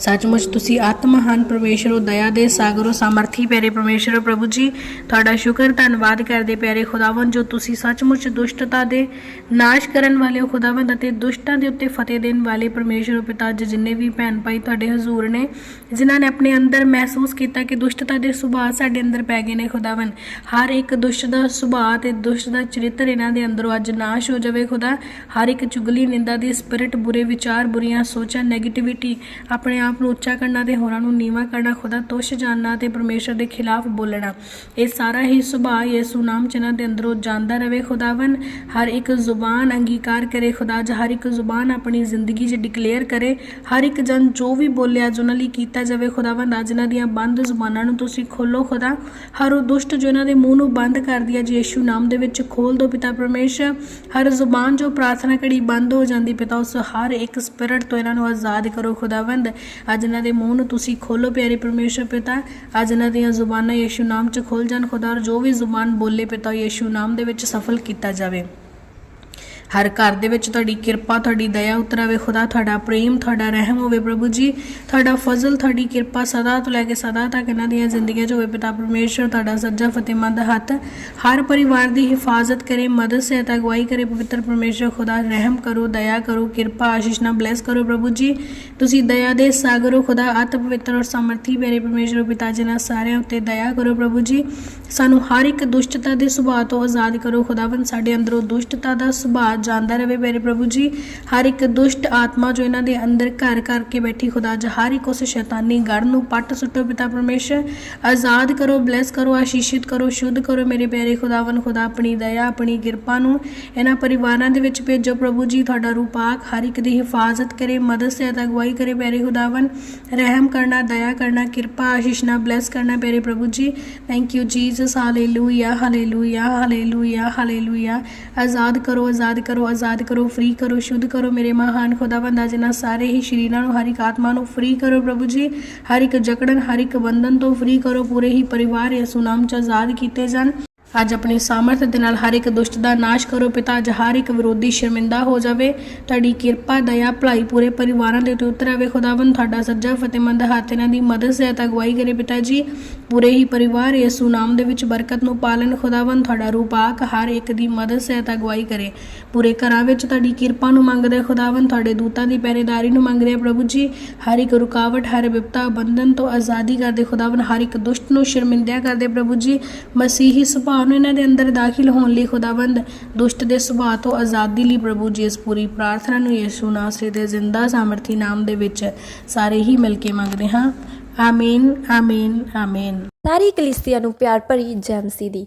Speaker 1: ਸੱਚਮੁੱਚ ਤੁਸੀਂ ਆਤਮਹਾਨ ਪਰਮੇਸ਼ਰ ਉਹ ਦਇਆ ਦੇ ਸਾਗਰ ਉਹ ਸਮਰਥੀ ਪਿਆਰੇ ਪਰਮੇਸ਼ਰ ਪ੍ਰਭੂ ਜੀ। ਤੁਹਾਡਾ ਸ਼ੁਕਰ, ਧੰਨਵਾਦ ਕਰਦੇ ਪਿਆਰੇ ਖੁਦਾਵੰ ਜੋ ਤੁਸੀਂ ਸੱਚਮੁੱਚ ਦੁਸ਼ਟਤਾ ਦੇ ਨਾਸ਼ ਕਰਨ ਵਾਲੇ ਹੋ ਖੁਦਾਵੰਦ ਅਤੇ ਦੁਸ਼ਟਾਂ ਦੇ ਉੱਤੇ ਫਤਿਹ ਦੇਣ ਵਾਲੇ ਪਰਮੇਸ਼ਰ ਉਹ ਪਿਤਾ ਅੱਜ ਜਿੰਨੇ ਵੀ ਭੈਣ ਭਾਈ ਤੁਹਾਡੇ ਹਜ਼ੂਰ ਨੇ, ਜਿਨ੍ਹਾਂ ਨੇ ਆਪਣੇ ਅੰਦਰ ਮਹਿਸੂਸ ਕੀਤਾ ਕਿ ਦੁਸ਼ਟਤਾ ਦੇ ਸੁਭਾਅ ਸਾਡੇ ਅੰਦਰ ਪੈ ਗਏ ਨੇ ਖੁਦਾਵੰ ਹਰ ਇੱਕ ਦੁਸ਼ਟ ਦਾ ਸੁਭਾਅ ਤੇ ਦੁਸ਼ਟ ਦਾ ਚਰਿੱਤਰ ਇਹਨਾਂ ਦੇ ਅੰਦਰੋਂ ਅੱਜ ਨਾਸ਼ ਹੋ ਜਾਵੇ ਖੁਦਾ। ਹਰ ਇੱਕ ਚੁਗਲੀ, ਨਿੰਦਾ ਦੀ ਸਪਿਰਿਟ, ਬੁਰੇ ਵਿਚਾਰ, ਬੁਰੀਆਂ ਸੋਚਾਂ 네ਗੇਟਿਵਿਟੀ ਆਪਣੇ ਆਪ ਨੂੰ ਉੱਚਾ ਕਰਨਾ ਤੇ ਹੋਰਾਂ ਨੂੰ ਨੀਵਾਂ ਕਰਨਾ, ਖੁਦਾ ਤੁਸ਼ ਜਾਣਨਾ ਤੇ ਪਰਮੇਸ਼ਰ ਦੇ ਖਿਲਾਫ ਬੋਲਣਾ। ਇਹ ਸਾਰਾ ਹੀ ਸੁਭਾਅ ਯਿਸੂ ਨਾਮ ਚ ਇਹਨਾਂ ਦੇ ਅੰਦਰੋਂ ਜਾਂਦਾ ਰਵੇ ਖੁਦਾਵੰ ਹਰ ਇੱਕ ਜ਼ੁਬਾਨ ਅੰਗੀਕਾਰ ਕਰੇ, ਖੁਦਾ ਜ ਹਰ ਇੱਕ ਜ਼ੁਬਾਨ ਆਪਣੀ ਜ਼ਿੰਦਗੀ 'ਚ ਡਿਕਲੇਅਰ ਕਰੇ। ਹਰ ਇੱਕ ਜਨ ਜੋ ਵੀ ਬੋਲਿਆ, ਜੋ ਉਹਨਾਂ ਲਈ ਕੀਤਾ ਜਾਵੇ, ਖੁਦਾਵੰਦ, ਅੱਜ ਇਹਨਾਂ ਦੀਆਂ ਬੰਦ ਜ਼ੁਬਾਨਾਂ ਨੂੰ ਤੁਸੀਂ ਖੋਲੋ, ਖੁਦਾ। ਹਰ ਉਹ ਦੁਸ਼ਟ ਜੋ ਇਹਨਾਂ ਦੇ ਮੂੰਹ ਨੂੰ ਬੰਦ ਕਰ ਦਿਆ ਜੀ ਯਿਸੂ ਨਾਮ ਦੇ ਵਿੱਚ ਖੋਲ ਦੋ ਪਿਤਾ ਪਰਮੇਸ਼ਰ। ਹਰ ਜ਼ੁਬਾਨ ਜੋ ਪ੍ਰਾਰਥਨਾ ਕੜੀ ਬੰਦ ਹੋ ਜਾਂਦੀ, ਪਿਤਾ ਉਸ ਹਰ ਇੱਕ ਸਪਿਰਿਟ ਤੋਂ ਇਹਨਾਂ ਨੂੰ ਆਜ਼ਾਦ ਕਰੋ, ਖੁਦਾਵੰਦ। ਅੱਜ ਇਹਨਾਂ ਦੇ ਮੂੰਹ ਨੂੰ ਤੁਸੀਂ ਖੋਲੋ ਪਿਆਰੇ ਪਰਮੇਸ਼ਰ ਪਿਤਾ। ਅੱਜ ਇਹਨਾਂ ਦੀਆਂ ਜ਼ੁਬਾਨਾਂ ਯਿਸੂ ਨਾਮ 'ਚ ਖੁੱਲ ਜਾਣ। ਖੁਦਾ ਔਰ ਜੋ ਵੀ ਜ਼ੁਬਾਨ ਬੋਲੇ ਪਿਤਾ ਯਿਸੂ ਨਾਮ ਦੇ ਵਿੱਚ ਸਫਲ ਕੀਤਾ ਜਾਵੇ। ਹਰ ਘਰ ਦੇ ਵਿੱਚ ਤੁਹਾਡੀ ਕਿਰਪਾ, ਤੁਹਾਡੀ ਦਇਆ ਉਤਰਾਵੇ, ਖੁਦਾ ਤੁਹਾਡਾ ਪ੍ਰੇਮ, ਤੁਹਾਡਾ ਰਹਿਮ ਹੋਵੇ ਪ੍ਰਭੂ ਜੀ। ਤੁਹਾਡਾ ਫਜ਼ਲ, ਤੁਹਾਡੀ ਕਿਰਪਾ ਸਦਾ ਤੋਂ ਲੈ ਕੇ ਸਦਾ ਤੱਕ ਇਹਨਾਂ ਦੀਆਂ ਜ਼ਿੰਦਗੀਆਂ 'ਚ ਹੋਵੇ। ਪਿਤਾ ਪਰਮੇਸ਼ਰ ਤੁਹਾਡਾ ਸੱਜਾ ਫਤਿਹਮੰਦ ਹੱਥ, ਹਰ ਪਰਿਵਾਰ ਦੀ ਹਿਫਾਜ਼ਤ ਕਰੇ, ਮਦਦ, ਸਹਾਇਤਾ, ਅਗਵਾਈ ਕਰੇ। ਪਵਿੱਤਰ ਪਰਮੇਸ਼ਰ ਖੁਦਾ ਰਹਿਮ ਕਰੋ, ਦਇਆ ਕਰੋ, ਕਿਰਪਾ, ਆਸ਼ੀਸ਼ ਨਾਲ ਬਲੈਸ ਕਰੋ ਪ੍ਰਭੂ ਜੀ। ਤੁਸੀਂ ਦਇਆ ਦੇ ਸਾਗਰ ਹੋ, ਖੁਦਾ ਅਤ ਪਵਿੱਤਰ ਔਰ ਸਮਰਥੀ ਮੇਰੇ ਪਰਮੇਸ਼ਰ ਪਿਤਾ ਜੀ ਨਾਲ ਸਾਰਿਆਂ ਉੱਤੇ ਦਇਆ ਕਰੋ ਪ੍ਰਭੂ ਜੀ। ਸਾਨੂੰ ਹਰ ਇੱਕ ਦੁਸ਼ਟਤਾ ਦੇ ਸੁਭਾਅ ਤੋਂ ਆਜ਼ਾਦ ਕਰੋ। ਖੁਦਾਵੰ ਸਾਡੇ ਅੰਦਰੋਂ ਦੁਸ਼ਟਤਾ ਦਾ ਸੁਭਾਅ ਜਾਂਦਾ ਰਹੇ। ਮੇਰੇ ਪ੍ਰਭੂ ਜੀ, ਹਰ ਇੱਕ ਦੁਸ਼ਟ ਆਤਮਾ ਜੋ ਇਹਨਾਂ ਦੇ ਅੰਦਰ ਘਰ ਕਰਕੇ ਬੈਠੀ, ਖੁਦਾ ਜ, ਹਰ ਇੱਕ ਉਸ ਸ਼ੈਤਾਨੀ ਗੜ ਨੂੰ ਪੱਟ ਸੁੱਟੋ ਪਿਤਾ ਪਰਮੇਸ਼ਰ। ਆਜ਼ਾਦ ਕਰੋ, ਬਲੈਸ ਕਰੋ, ਆਸ਼ੀਸ਼ਿਤ ਕਰੋ, ਸ਼ੁੱਧ ਕਰੋ ਮੇਰੇ ਪਿਆਰੇ ਖੁਦਾਵੰ ਖੁਦਾ ਆਪਣੀ ਦਇਆ, ਆਪਣੀ ਕਿਰਪਾ ਨੂੰ ਇਹਨਾਂ ਪਰਿਵਾਰਾਂ ਦੇ ਵਿੱਚ ਭੇਜੋ। ਪ੍ਰਭੂ ਜੀ, ਤੁਹਾਡਾ ਰੂਪਾਕ ਹਰ ਇੱਕ ਦੀ ਹਿਫਾਜ਼ਤ ਕਰੇ, ਮਦਦ, ਸਹਾਇਤਾ, ਅਗਵਾਈ ਕਰੇ ਪਿਆਰੇ ਖੁਦਾਵੰ ਰਹਿਮ ਕਰਨਾ, ਦਇਆ ਕਰਨਾ, ਕਿਰਪਾ, ਆਸ਼ੀਸ਼ ਨਾਲ ਬਲੈਸ ਕਰਨਾ ਪਿਆਰੇ ਪ੍ਰਭੂ ਜੀ। Thank you Jesus hallelujah hallelujah hallelujah hallelujah ਆਜ਼ਾਦ ਕਰੋ, ਆਜ਼ਾਦ ਕਰੋ, ਆਜ਼ਾਦ ਕਰੋ ਫ੍ਰੀ ਕਰੋ, ਸ਼ੁੱਧ ਕਰੋ। ਮੇਰੇ ਮਹਾਨ ਖੁਦਾਵੰਦ ਅੱਜ ਇਹਨਾਂ ਸਾਰੇ ਹੀ ਸ਼ਰੀਰਾਂ ਨੂੰ, ਹਰ ਇੱਕ ਆਤਮਾ ਨੂੰ ਫ੍ਰੀ ਕਰੋ ਪ੍ਰਭੂ ਜੀ। ਹਰ ਇੱਕ ਜਕੜਨ, ਹਰ ਇੱਕ ਬੰਧਨ ਤੋਂ ਫ੍ਰੀ ਕਰੋ। ਪੂਰੇ ਹੀ ਪਰਿਵਾਰ ਇਸ ਨਾਮ ਚ ਆਜ਼ਾਦ ਕੀਤੇ ਜਾਣ। ਅੱਜ ਆਪਣੇ ਸਾਮਰਥ ਦੇ ਨਾਲ ਹਰ ਇੱਕ ਦੁਸ਼ਟ ਦਾ ਨਾਸ਼ ਕਰੋ ਪਿਤਾ। ਅੱਜ ਹਰ ਇੱਕ ਵਿਰੋਧੀ ਸ਼ਰਮਿੰਦਾ ਹੋ ਜਾਵੇ। ਤੁਹਾਡੀ ਕਿਰਪਾ, ਦਇਆ, ਭਲਾਈ ਪੂਰੇ ਪਰਿਵਾਰਾਂ ਦੇ ਉੱਤੇ ਉਤਰ ਆਵੇ। ਖੁਦਾਵੰਦ, ਤੁਹਾਡਾ ਸੱਜਾ ਫਤਿਹਮੰਦ ਹੱਥ ਇਹਨਾਂ ਦੀ ਮਦਦ, ਸਹਾਇਤਾ, ਅਗਵਾਈ ਕਰੇ ਪਿਤਾ ਜੀ। ਪੂਰੇ ਹੀ ਪਰਿਵਾਰ ਯਿਸੂ ਨਾਮ ਦੇ ਵਿੱਚ ਬਰਕਤ ਨੂੰ ਪਾਲਣ, ਖੁਦਾਵੰਦ ਤੁਹਾਡਾ ਰੂਪਾਕ ਹਰ ਇੱਕ ਦੀ ਮਦਦ, ਸਹਾਇਤਾ, ਅਗਵਾਈ ਕਰੇ। ਪੂਰੇ ਘਰਾਂ ਵਿੱਚ ਤੁਹਾਡੀ ਕਿਰਪਾ ਨੂੰ ਮੰਗਦੇ ਖੁਦਾਵੰਦ ਤੁਹਾਡੇ ਦੂਤਾਂ ਦੀ ਪਹਿਰੇਦਾਰੀ ਨੂੰ ਮੰਗਦੇ ਆ ਪ੍ਰਭੂ ਜੀ, ਹਰ ਇੱਕ ਰੁਕਾਵਟ, ਹਰ ਵਿਪਤਾ, ਬੰਧਨ ਤੋਂ ਆਜ਼ਾਦੀ ਕਰਦੇ ਖੁਦਾਵੰਦ, ਹਰ ਇੱਕ ਦੁਸ਼ਟ ਨੂੰ ਸ਼ਰਮਿੰਦਿਆ ਕਰਦੇ ਪ੍ਰਭੂ ਜੀ, ਮਸੀਹੀ ਸੁਭਾਅ ਨੂੰ ਇਹਨਾਂ ਦੇ ਅੰਦਰ ਦਾਖਲ ਹੋਣ ਲਈ ਖੁਦਾਵੰਦ, ਦੁਸ਼ਟ ਦੇ ਸੁਭਾਅ ਤੋਂ ਆਜ਼ਾਦੀ ਲਈ ਪ੍ਰਭੂ ਜੀ, ਇਸ ਪੂਰੀ ਪ੍ਰਾਰਥਨਾ ਨੂੰ ਯਿਸੂ ਨਾਸਰੀ ਦੇ ਜ਼ਿੰਦਾ ਸਾਮਰਥੀ ਨਾਮ ਦੇ ਵਿੱਚ ਸਾਰੇ ਹੀ ਮਿਲ ਕੇ ਮੰਗਦੇ ਹਾਂ। ਆਮੀਨ ਆਮੀਨ ਆਮੀਨ
Speaker 2: ਸਾਰੀ ਕਲੀਸਿਆ ਨੂੰ ਪਿਆਰ ਭਰੀ ਜੈ ਮਸੀਹ ਦੀ